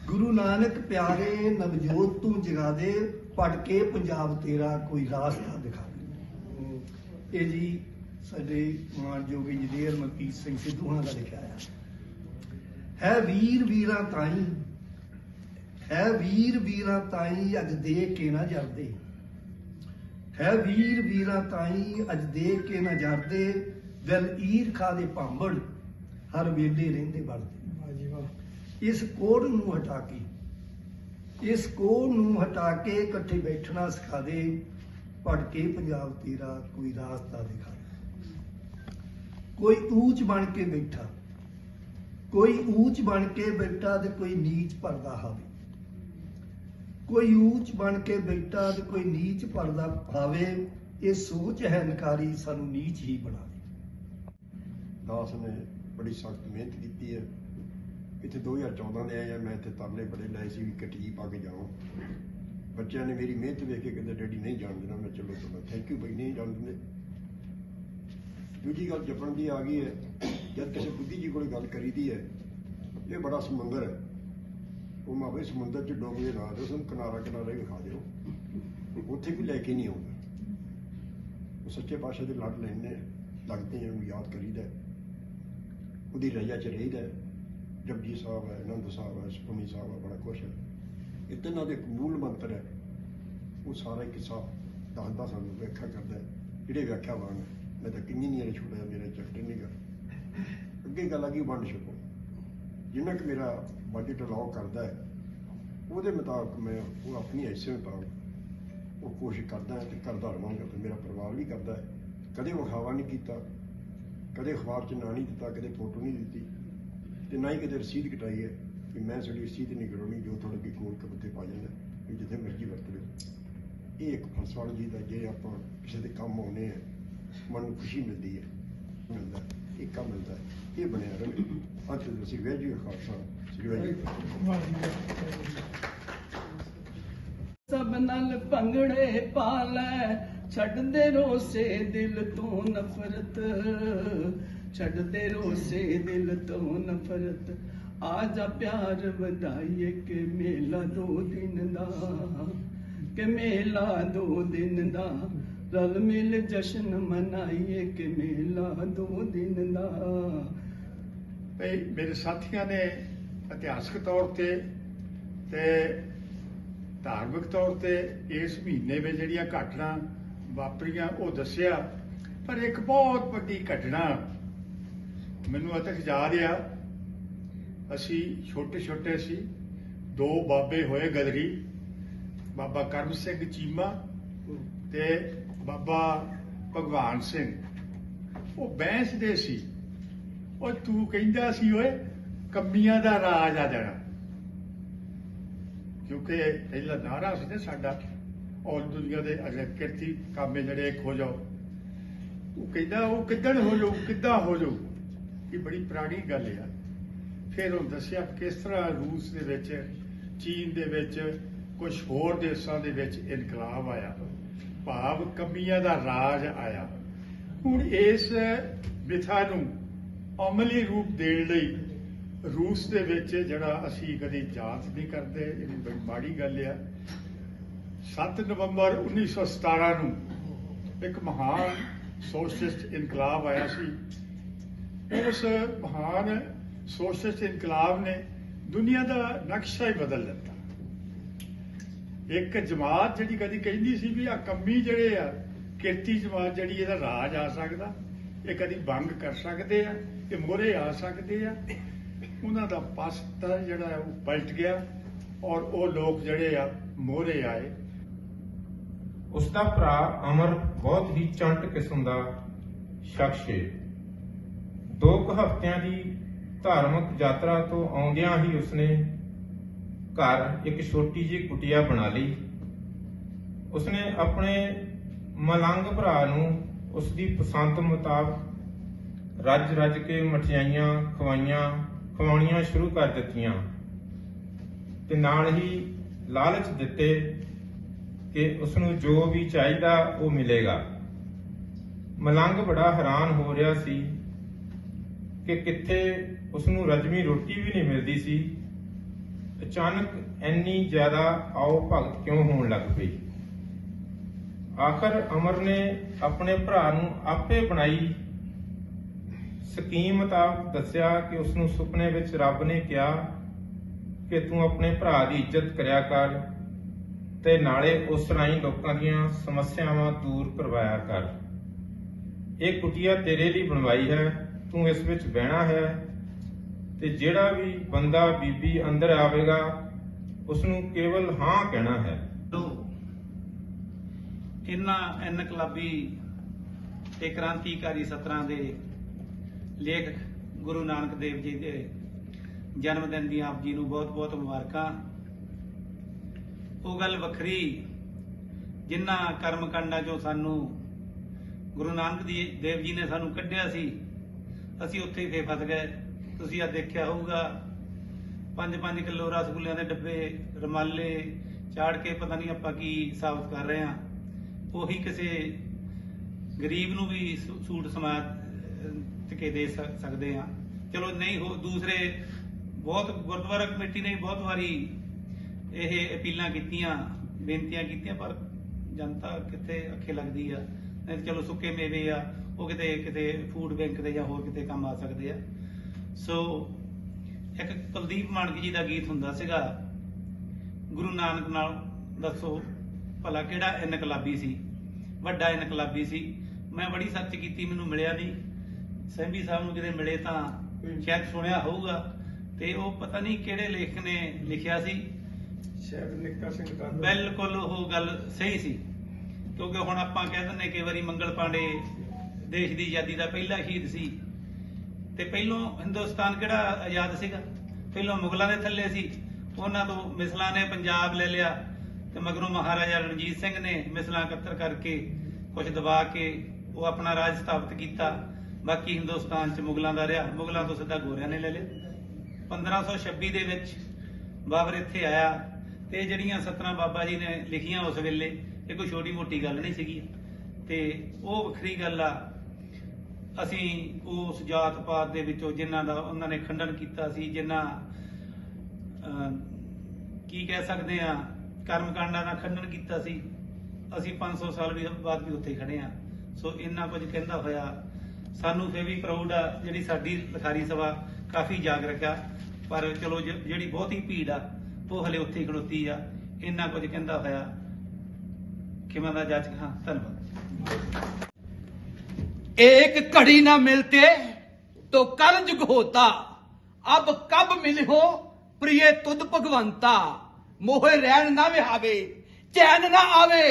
ਗੁਰੂ ਨਾਨਕ ਪਿਆਰੇ ਨਵਜੋਤ ਤੂੰ ਜਗਾ ਦੇ ਪੜ ਕੇ ਪੰਜਾਬ ਤੇਰਾ ਕੋਈ ਰਾਸਤਾ ਦਿਖਾ ਦੇ। ਇਹ ਜੀ ਸਾਡੇ ਮਾਨਯੋਗ ਇੰਜੀਨੀਅਰ ਮਲਕੀਤ ਸਿੰਘ ਸਿੱਧੂ ਉਹਨਾਂ ਦਾ ਲਿਖਿਆ ਆ ਹੈ ਵੀਰ ਵੀਰਾਂ ਤਾਈ ਹੈ ਵੀਰ ਵੀਰਾਂ ਤਾਈ ਅੱਜ ਦੇਖ ਕੇ ਨਾ ਜਰਦੇ। ਹੈ ਵੀਰ ਵੀਰਾਂ ਤਾਈ ਅੱਜ ਦੇਖ ਕੇ ਨਾ ਜਰਦੇ ਦਿਲ ਈਰ ਖਾ ਦੇ ਭਾਂਬੜ ਹਰ ਵੇਲੇ ਰਹਿੰਦੇ ਵੜਦੇ। ਇਸ ਕੋੜ ਨੂੰ ਹਟਾ ਕੇ ਇਸ ਕੋੜ ਨੂੰ ਹਟਾ ਕੇ ਇਕੱਠੇ ਬੈਠਣਾ ਸਿਖਾ ਦੇ ਪੜ ਕੇ ਪੰਜਾਬ ਤੇਰਾ ਕੋਈ ਰਾਸਤਾ ਦਿਖਾ ਦੇ। ਕੋਈ ਊਚ ਬਣ ਕੇ ਬੈਠਾ, ਕੋਈ ਊਚ ਬਣ ਕੇ ਬੈਠਾ ਤੇ ਕੋਈ ਨੀਚ ਪਰਦਾ ਹਾਵੇ। ਕੋਈ ਊਚ ਬਣ ਕੇ ਬੈਠਾ ਤੇ ਕੋਈ ਨੀਚ ਪਰਦਾ ਹਾਵੇ, ਇਹ ਸੋਚ ਹੈ ਨਕਾਰੀ ਸਾਨੂੰ ਨੀਚ ਹੀ ਬਣਾਦੀ ਦਾਸ ਨੇ ਬੜੀ ਸਖਤ ਮਿਹਨਤ ਕੀਤੀ ਹੈ। ਇੱਥੇ 2014 ਦੇ ਆਇਆ ਮੈਂ ਇੱਥੇ ਤਰਲੇ ਬੜੇ ਲਾਏ ਸੀ ਵੀ ਕਟੀ ਪਾ ਕੇ ਜਾਵਾਂ ਬੱਚਿਆਂ ਨੇ ਮੇਰੀ ਮਿਹਨਤ ਵੇਖ ਕੇ ਕਹਿੰਦੇ, ਡੈਡੀ ਨਹੀਂ ਜਾਣ ਦੇਣਾ, ਮੈਂ ਚਲੋ ਚਲੋ ਥੈਂਕ ਯੂ ਬਈ, ਨਹੀਂ ਜਾਣ ਦਿੰਦੇ। ਦੂਜੀ ਗੱਲ ਜਪਣ ਦੀ ਆ ਗਈ ਹੈ, ਜਦ ਕਿਸੇ ਬੁੱਧੀ ਜੀ ਕੋਲ ਗੱਲ ਕਰੀਦੀ ਹੈ, ਇਹ ਬੜਾ ਸਮੁੰਦਰ ਹੈ। ਉਹ ਮਾਵੇ ਸਮੁੰਦਰ ਚ ਡੋਬੇ ਨਾ ਦਿਓ ਸਾਨੂੰ ਕਿਨਾਰਾ ਕਿਨਾਰਾ ਹੀ ਵਿਖਾ ਦਿਓ। ਉੱਥੇ ਵੀ ਲੈ ਕੇ ਨਹੀਂ ਆਉਂਦਾ। ਉਹ ਸੱਚੇ ਪਾਤਸ਼ਾਹ ਦੇ ਲੜ ਲੈਣੇ ਲੱਗਦੇ ਆ ਉਹਨੂੰ ਯਾਦ ਕਰੀਦਾ ਉਹਦੀ ਰਜਾ ਚ ਰਹੀਦਾ ਜਪਜੀ ਸਾਹਿਬ ਹੈ, ਆਨੰਦ ਸਾਹਿਬ ਹੈ, ਸੁਖਮਨੀ ਸਾਹਿਬ ਹੈ, ਬੜਾ ਕੁਛ ਹੈ। ਇਹ ਤਿੰਨਾਂ ਦੇ ਇੱਕ ਮੂਲ ਮੰਤਰ ਹੈ। ਉਹ ਸਾਰਾ ਕਿਸਾ ਕਿੱਸਾ ਦੱਸਦਾ ਸਾਨੂੰ ਵਿਆਖਿਆ ਕਰਦਾ ਜਿਹੜੇ ਵਿਆਖਿਆਵਾਨ ਹੈ। ਮੈਂ ਤਾਂ ਕਿੰਨੀ ਨਹੀਂ ਛੋੜਿਆ ਮੇਰਾ ਚੈਪਟਰ ਨਹੀਂ ਕਰ ਅੱਗੇ ਗੱਲ ਆ ਗਈ ਵੰਡ ਛਕੋ। ਜਿੰਨਾ ਕਿ ਮੇਰਾ ਬਜਟ ਅਲਾਉ ਕਰਦਾ ਹੈ, ਉਹਦੇ ਮੁਤਾਬਕ ਮੈਂ ਉਹ ਆਪਣੀ ਐਸੇ ਮੁਤਾਬਕ ਉਹ ਕੋਸ਼ਿਸ਼ ਕਰਦਾ ਹੈ ਤੇ ਕਰਦਾ ਰਹਾਂਗਾ ਤੇ ਮੇਰਾ ਪਰਿਵਾਰ ਵੀ ਕਰਦਾ ਹੈ। ਕਦੇ ਵਿਖਾਵਾ ਨਹੀਂ ਕੀਤਾ, ਕਦੇ ਅਖਬਾਰ 'ਚ ਨਾਂ ਨਹੀਂ ਦਿੱਤਾ, ਕਦੇ ਫੋਟੋ ਨਹੀਂ ਦਿੱਤੀ ਤੇ ਨਾ ਹੀ ਕਦੇ ਰਸੀਦ ਕਟਾਈ ਹੈ ਕਿ ਮੈਂ ਸਾਡੀ ਰਸੀਦ ਨਹੀਂ ਕਰਾਉਣੀ, ਜੋ ਤੁਹਾਡੇ ਵੀ ਕੋਲ ਕਬੱਤੇ ਪਾ ਜਾਂਦਾ ਵੀ ਜਿੱਥੇ ਮਰਜ਼ੀ ਵਰਤ ਲਿਓ। ਇਹ ਇੱਕ ਫਲਸਫਾ ਜੀ ਦਾ ਜੇ ਆਪਾਂ ਕਿਸੇ ਦੇ ਕੰਮ ਆਉਨੇ ਆ ਮਨ ਨੂੰ ਖੁਸ਼ੀ ਮਿਲਦੀ ਹੈ। ਮਿਲਦਾ, ਏਕਾ ਮਿਲਦਾ ਇਹ ਬਣਿਆ ਰਹੇ। ਅੱਜ ਤੁਸੀਂ ਵੈਜੂ ਖਾਲਸਾ, ਸ੍ਰੀ ਵਾਹਿਗੁਰੂ ਸਭ ਨਾਲ ਭੰਗੜੇ ਪਾ ਲੈ, ਛੱਡਦੇ ਰੋਸੇ ਦਿਲ ਤੋਂ ਨਫ਼ਰਤ। ਛੱਡਦੇ ਰੋਸੇ ਦਿਲ ਤੋਂ ਨਫ਼ਰਤ। ਆ ਜਾ ਪਿਆਰ ਵਧਾਈਏ ਕਿ ਮੇਲਾ ਦੋ ਦਿਨ ਦਾ, ਕਿ ਮੇਲਾ ਦੋ ਦਿਨ ਦਾ। ਰਲ ਮਿਲ ਜਸ਼ਨ ਮਨਾਈਏ ਕਿ ਮੇਲਾ ਦੋ ਦਿਨ ਦਾ। ਭਈ ਮੇਰੇ ਸਾਥੀਆਂ ਨੇ ਇਤਿਹਾਸਕ ਤੌਰ ਤੇ ਤੇ ਧਾਰਮਿਕ ਤੌਰ ਤੇ ਇਸ ਮਹੀਨੇ ਵਿੱਚ ਜਿਹੜੀਆਂ ਘਟਨਾ ਵਾਪਰੀਆਂ ਉਹ ਦੱਸਿਆ। ਪਰ ਇੱਕ ਬਹੁਤ ਵੱਡੀ ਘਟਨਾ ਮੈਨੂੰ ਅਜੇ ਤੱਕ ਯਾਦ ਆ। ਅਸੀਂ ਛੋਟੇ ਛੋਟੇ ਸੀ ਦੋ ਬਾਬੇ ਹੋਏ ਗਦਰੀ ਬਾਬਾ ਕਰਮ ਸਿੰਘ ਚੀਮਾ ਤੇ ਬਾਬਾ ਭਗਵਾਨ ਸਿੰਘ। ਉਹ ਬੈਂਸ ਦੇ ਸੀ। ਉਹ ਤੂੰ ਕਹਿੰਦਾ ਸੀ, ਓਏ, ਕੰਮੀਆਂ ਦਾ ਰਾਜ ਆ ਜਾਣਾ ਕਿਉਂਕਿ ਪਹਿਲਾ ਨਾਰਾ ਸੀ ਨਾ ਸਾਡਾ, ਔਰ ਦੁਨੀਆ ਦੇ ਅਗਰ ਕਿਰਤੀ ਕਾਮੇ ਜਿਹੜੇ ਇੱਕ ਹੋ ਜਾਓ। ਉਹ ਕਹਿੰਦਾ, ਉਹ ਕਿੱਦਣ ਹੋ ਜਾਊ, ਕਿੱਦਾਂ ਹੋ ਜਾਊ? ਇਹ ਬੜੀ ਪੁਰਾਣੀ ਗੱਲ ਆ। ਫਿਰ ਉਹ ਦੱਸਿਆ ਕਿਸ ਤਰ੍ਹਾਂ ਰੂਸ ਦੇ ਵਿੱਚ, ਚੀਨ ਦੇ ਵਿੱਚ ਕੁਝ ਹੋਰ ਦੇਸ਼ਾਂ ਦੇ ਵਿੱਚ ਇਨਕਲਾਬ ਆਇਆ। ਭਾਵ ਕਮੀਆਂ ਦਾ ਰਾਜ ਆਇਆ। ਹੁਣ ਇਸ ਵਿਥਾ ਨੂੰ ਅਮਲੀ ਰੂਪ ਦੇਣ ਲਈ ਰੂਸ ਦੇ ਵਿੱਚ ਜਿਹੜਾ ਅਸੀਂ ਕਦੀ ਜਾਂਚ ਨਹੀਂ ਕਰਦੇ, ਇਹ ਬੜੀ ਮਾੜੀ ਗੱਲ ਆ। 7 ਨਵੰਬਰ 1917 ਨੂੰ ਇੱਕ ਮਹਾਨ ਸੋਸ਼ਲਿਸਟ ਇਨਕਲਾਬ ਆਇਆ ਸੀ। ਉਸ ਮਹਾਨ ਸੋਸ਼ਲਿਸਟ ਇਨਕਲਾਬ ਨੇ ਦੁਨੀਆ ਦਾ ਨਕਸ਼ਾ ਹੀ ਬਦਲ ਦਿੱਤਾ। ਇੱਕ ਜਮਾਤ ਜਿਹੜੀ ਕਦੀ ਕਹਿੰਦੀ ਸੀ ਵੀ ਆ ਕੰਮੀ ਜਿਹੜੇ ਆ, ਕਿਰਤੀ ਜਮਾਤ ਜਿਹੜੀ ਇਹਦਾ ਰਾਜ ਆ ਸਕਦਾ, ਇਹ ਕਦੀ ਭੰਗ ਕਰ ਸਕਦੇ ਆ, ਇਹ ਮੋਰੇ ਆ ਸਕਦੇ ਆ। ਉਹਨਾਂ ਦਾ ਪਸਤ ਜਿਹੜਾ ਉਹ ਪਲਟ ਗਿਆ ਔਰ ਉਹ ਲੋਕ ਜਿਹੜੇ ਆ ਮੋਰੇ ਆਏ। ਉਸ ਦਾ ਭਰਾ ਅਮਰ ਬਹੁਤ ਹੀ ਚੰਟ ਕਿਸਮ ਦਾ ਸ਼ਖਸ ਹੈ ਦੋ ਕੁ ਹਫ਼ਤਿਆਂ ਦੀ ਧਾਰਮਿਕ ਯਾਤਰਾ ਤੋਂ ਆਉਂਦਿਆਂ ਹੀ ਉਸਨੇ ਘਰ ਇੱਕ ਛੋਟੀ ਜਿਹੀ ਕੁਟਿਆ ਬਣਾ ਲਈ। ਉਸਨੇ ਆਪਣੇ ਮਲੰਗ ਭਰਾ ਨੂੰ ਉਸ ਦੀ ਪਸੰਦ ਮੁਤਾਬਕ ਰੱਜ ਰੱਜ ਕੇ ਮਠਿਆਈਆਂ ਖਵਾਈਆਂ, ਖਵਾਉਣੀਆਂ ਸ਼ੁਰੂ ਕਰ ਦਿੱਤੀਆਂ ਤੇ ਨਾਲ ਹੀ ਲਾਲਚ ਦਿੱਤੇ ਕਿ ਉਸ ਨੂੰ ਜੋ ਵੀ ਚਾਹੀਦਾ ਉਹ ਮਿਲੇਗਾ। ਮਲੰਗ ਬੜਾ ਹੈਰਾਨ ਹੋ ਰਿਹਾ ਸੀ ਕਿ ਕਿੱਥੇ ਉਸ ਨੂੰ ਰਜਮੀ ਰੋਟੀ ਵੀ ਨਹੀਂ ਮਿਲਦੀ ਸੀ। ਅਚਾਨਕ ਇੰਨੀ ਜ਼ਿਆਦਾ ਆਓ ਭਗਤ ਕਿਉਂ ਹੋਣ ਲੱਗ ਪਈ? ਆਖਰ ਅਮਰ ਨੇ ਆਪਣੇ ਭਰਾ ਨੂੰ ਆਪੇ ਬਣਾਈ ਸਕੀਮ ਮੁਤਾਬਕ ਦੱਸਿਆ ਕਿ ਉਸ ਨੂੰ ਸੁਪਨੇ ਵਿੱਚ ਰੱਬ ਨੇ ਕਿਹਾ ਕਿ ਤੂੰ ਆਪਣੇ ਭਰਾ ਦੀ ਇੱਜ਼ਤ ਕਰਿਆ ਕਰ ਤੇ ਨਾਲੇ ਉਸ ਰਾਹੀਂ ਲੋਕਾਂ ਦੀਆਂ ਸਮੱਸਿਆਵਾਂ ਦੂਰ ਕਰਵਾਇਆ ਕਰ। ਇਹ ਕੁਟਿਆ ਤੇਰੇ ਲਈ ਬਣਵਾਈ ਹੈ, ਤੂੰ ਇਸ ਵਿੱਚ ਬਹਿਣਾ ਹੈ ਤੇ ਜਿਹੜਾ ਵੀ ਬੰਦਾ ਬੀਬੀ ਅੰਦਰ ਆਵੇਗਾ ਉਸ ਨੂੰ ਕੇਵਲ ਹਾਂ ਕਹਿਣਾ ਹੈ। ਇਹਨਾਂ ਇਨਕਲਾਬੀ ਤੇ ਕ੍ਰਾਂਤੀਕਾਰੀ ਸਤਰਾਂ ਦੇ ਲੇਖਕ ਗੁਰੂ ਨਾਨਕ ਦੇਵ ਜੀ ਦੇ ਜਨਮ ਦਿਨ ਦੀ ਆਪ ਜੀ ਨੂੰ ਬਹੁਤ-ਬਹੁਤ ਮੁਬਾਰਕਾਂ। ਉਹ ਗੱਲ ਵੱਖਰੀ ਜਿਨ੍ਹਾਂ ਕਰਮ ਕਾਂਡਾਂ ਚੋਂ ਸਾਨੂੰ ਗੁਰੂ ਨਾਨਕ ਦੇਵ ਜੀ ਨੇ ਸਾਨੂੰ ਕੱਢਿਆ ਸੀ, ਅਸੀਂ ਉੱਥੇ ਹੀ ਫਸ ਗਏ। ਤੁਸੀਂ ਆ ਦੇਖਿਆ ਹੋਊਗਾ 5-5 ਕਿਲੋ ਰਸਗੁੱਲਿਆਂ ਦੇ ਡੱਬੇ, ਰਮਾਲੇ ਚਾੜ ਕੇ ਪਤਾ ਨਹੀਂ ਆਪਾਂ ਕੀ ਸਾਬਤ ਕਰ ਰਹੇ ਆ ਉਹੀ ਕਿਸੇ ਗਰੀਬ ਨੂੰ ਵੀ ਸੂ- ਸੂਟ ਸਮਾਜ ਕੇ ਦੇ ਸਕਦੇ ਆ ਚਲੋ ਨਹੀਂ ਹੋ, ਦੂਸਰੇ ਬਹੁਤ ਗੁਰਦੁਆਰਾ ਕਮੇਟੀ ਨੇ ਬਹੁਤ ਵਾਰੀ ਇਹ ਅਪੀਲਾਂ ਕੀਤੀਆਂ, ਬੇਨਤੀਆਂ ਕੀਤੀਆਂ, ਪਰ ਜਨਤਾ ਕਿੱਥੇ ਅੱਖੇ ਲੱਗਦੀ ਆ। ਨਹੀਂ ਚਲੋ ਸੁੱਕੇ ਮੇਵੇ ਆ, ਉਹ ਕਿਤੇ ਕਿਤੇ ਫੂਡ ਬੈਂਕ ਦੇ ਜਾਂ ਹੋਰ ਕਿਤੇ ਕੰਮ ਆ ਸਕਦੇ ਆ। ਸੋ ਇੱਕ ਕੁਲਦੀਪ ਮਾਨਕ ਜੀ ਦਾ ਗੀਤ ਹੁੰਦਾ ਸੀਗਾ ਗੁਰੂ ਨਾਨਕ ਨਾਲ ਦੱਸੋ ਭਲਾ ਕਿਹੜਾ ਇਨਕਲਾਬੀ ਸੀ? ਵੱਡਾ ਇਨਕਲਾਬੀ ਸੀ। ਮੈਂ ਬੜੀ ਸਰਚ ਕੀਤੀ ਮੈਨੂੰ ਮਿਲਿਆ ਨਹੀਂ। ਸਹਿਬੀ ਸਾਹਿਬ ਨੂੰ ਕਿਤੇ ਮਿਲੇ ਤਾਂ ਸ਼ਾਇਦ ਸੁਣਿਆ ਹੋਊਗਾ। ਤੇ ਉਹ ਪਤਾ ਨਹੀਂ ਕਿਹੜੇ ਲੇਖਕ ਨੇ ਲਿਖਿਆ ਸੀ। ਸ਼ਾਇਦ ਨਿੱਕਾ ਸਿੰਘ ਦਾ ਬਿਲਕੁਲ ਉਹ ਗੱਲ ਸਹੀ ਸੀ। ਕਿਉਂਕਿ ਹੁਣ ਆਪਾਂ ਕਹਿ ਦਿੰਦੇ ਕਈ ਵਾਰੀ ਮੰਗਲ ਪਾਂਡੇ ਦੇਸ਼ ਦੀ ਆਜ਼ਾਦੀ ਦਾ ਪਹਿਲਾ ਸ਼ਹੀਦ ਸੀ। ਤੇ ਪਹਿਲੋਂ ਹਿੰਦੁਸਤਾਨ ਕਿਹੜਾ ਆਜ਼ਾਦ ਸੀਗਾ? ਪਹਿਲੋਂ ਮੁਗਲਾਂ ਦੇ ਥੱਲੇ ਸੀ। ਉਹਨਾਂ ਤੋਂ ਮਿਸਲਾਂ ਨੇ ਪੰਜਾਬ ਲੈ ਲਿਆ ਤੇ ਮਗਰੋਂ ਮਹਾਰਾਜਾ ਰਣਜੀਤ ਸਿੰਘ ਨੇ ਮਿਸਲਾਂ ਇਕੱਤਰ ਕਰਕੇ ਕੁਝ ਦਬਾ ਕੇ ਉਹ ਆਪਣਾ ਰਾਜ ਸਥਾਪਿਤ ਕੀਤਾ। ਬਾਕੀ ਹਿੰਦੁਸਤਾਨ ਚ ਮੁਗਲਾਂ ਦਾ ਰਿਹਾ। ਮੁਗਲਾਂ ਤੋਂ ਸਿੱਧਾ ਗੋਰਿਆਂ ਨੇ ਲੈ ਲਿਆ। 1526 ਦੇ ਵਿੱਚ ਬਾਬਰ ਇੱਥੇ ਆਇਆ ਤੇ ਇਹ ਜਿਹੜੀਆਂ ਸਤਨਾ ਬਾਬਾ ਜੀ ਨੇ ਲਿਖੀਆਂ ਉਸ ਵੇਲੇ, ਇਹ ਕੋਈ ਛੋਟੀ ਮੋਟੀ ਗੱਲ ਨਹੀਂ ਸੀਗੀ। ਤੇ ਉਹ ਵੱਖਰੀ ਗੱਲ ਆ ਅਸੀਂ ਉਸ ਜਾਤ ਪਾਤ ਦੇ ਵਿੱਚੋਂ ਜਿਨ੍ਹਾਂ ਦਾ ਉਹਨਾਂ ਨੇ ਖੰਡਨ ਕੀਤਾ ਸੀ, ਜਿਨ੍ਹਾਂ ਕੀ ਕਹਿ ਸਕਦੇ ਆ ਕਰਮ ਕਾਂਡਾਂ ਦਾ ਖੰਡਨ ਕੀਤਾ ਸੀ, ਅਸੀਂ 500 ਸਾਲ ਵੀ ਬਾਅਦ ਵੀ ਉੱਥੇ ਖੜੇ ਆ ਸੋ ਇੰਨਾ ਕੁਝ ਕਹਿੰਦਾ ਹੋਇਆ, ਸਾਨੂੰ ਫੇ ਵੀ ਪ੍ਰਾਊਡ ਆ, ਜਿਹੜੀ ਸਾਡੀ ਲਿਖਾਰੀ ਸਭਾ ਕਾਫੀ ਜਾਗਰਕ ਆ ਪਰ ਚਲੋ ਜ- ਜਿਹੜੀ ਬਹੁਤੀ ਭੀੜ ਆ, ਉਹ ਹਲੇ ਉੱਥੇ ਹੀ ਖੜੋਤੀ ਆ। ਇੰਨਾ ਕੁਝ ਕਹਿੰਦਾ ਹੋਇਆ। ਕਿਵੇਂ ਦਾ ਜੱਜ ਹਾਂ, ਧੰਨਵਾਦ। एक घड़ी ना मिलते तो कल जुग होता अब कब मिल हो प्रिय तुद भगवंता मोहे रहन ना विहावे चैन ना आवे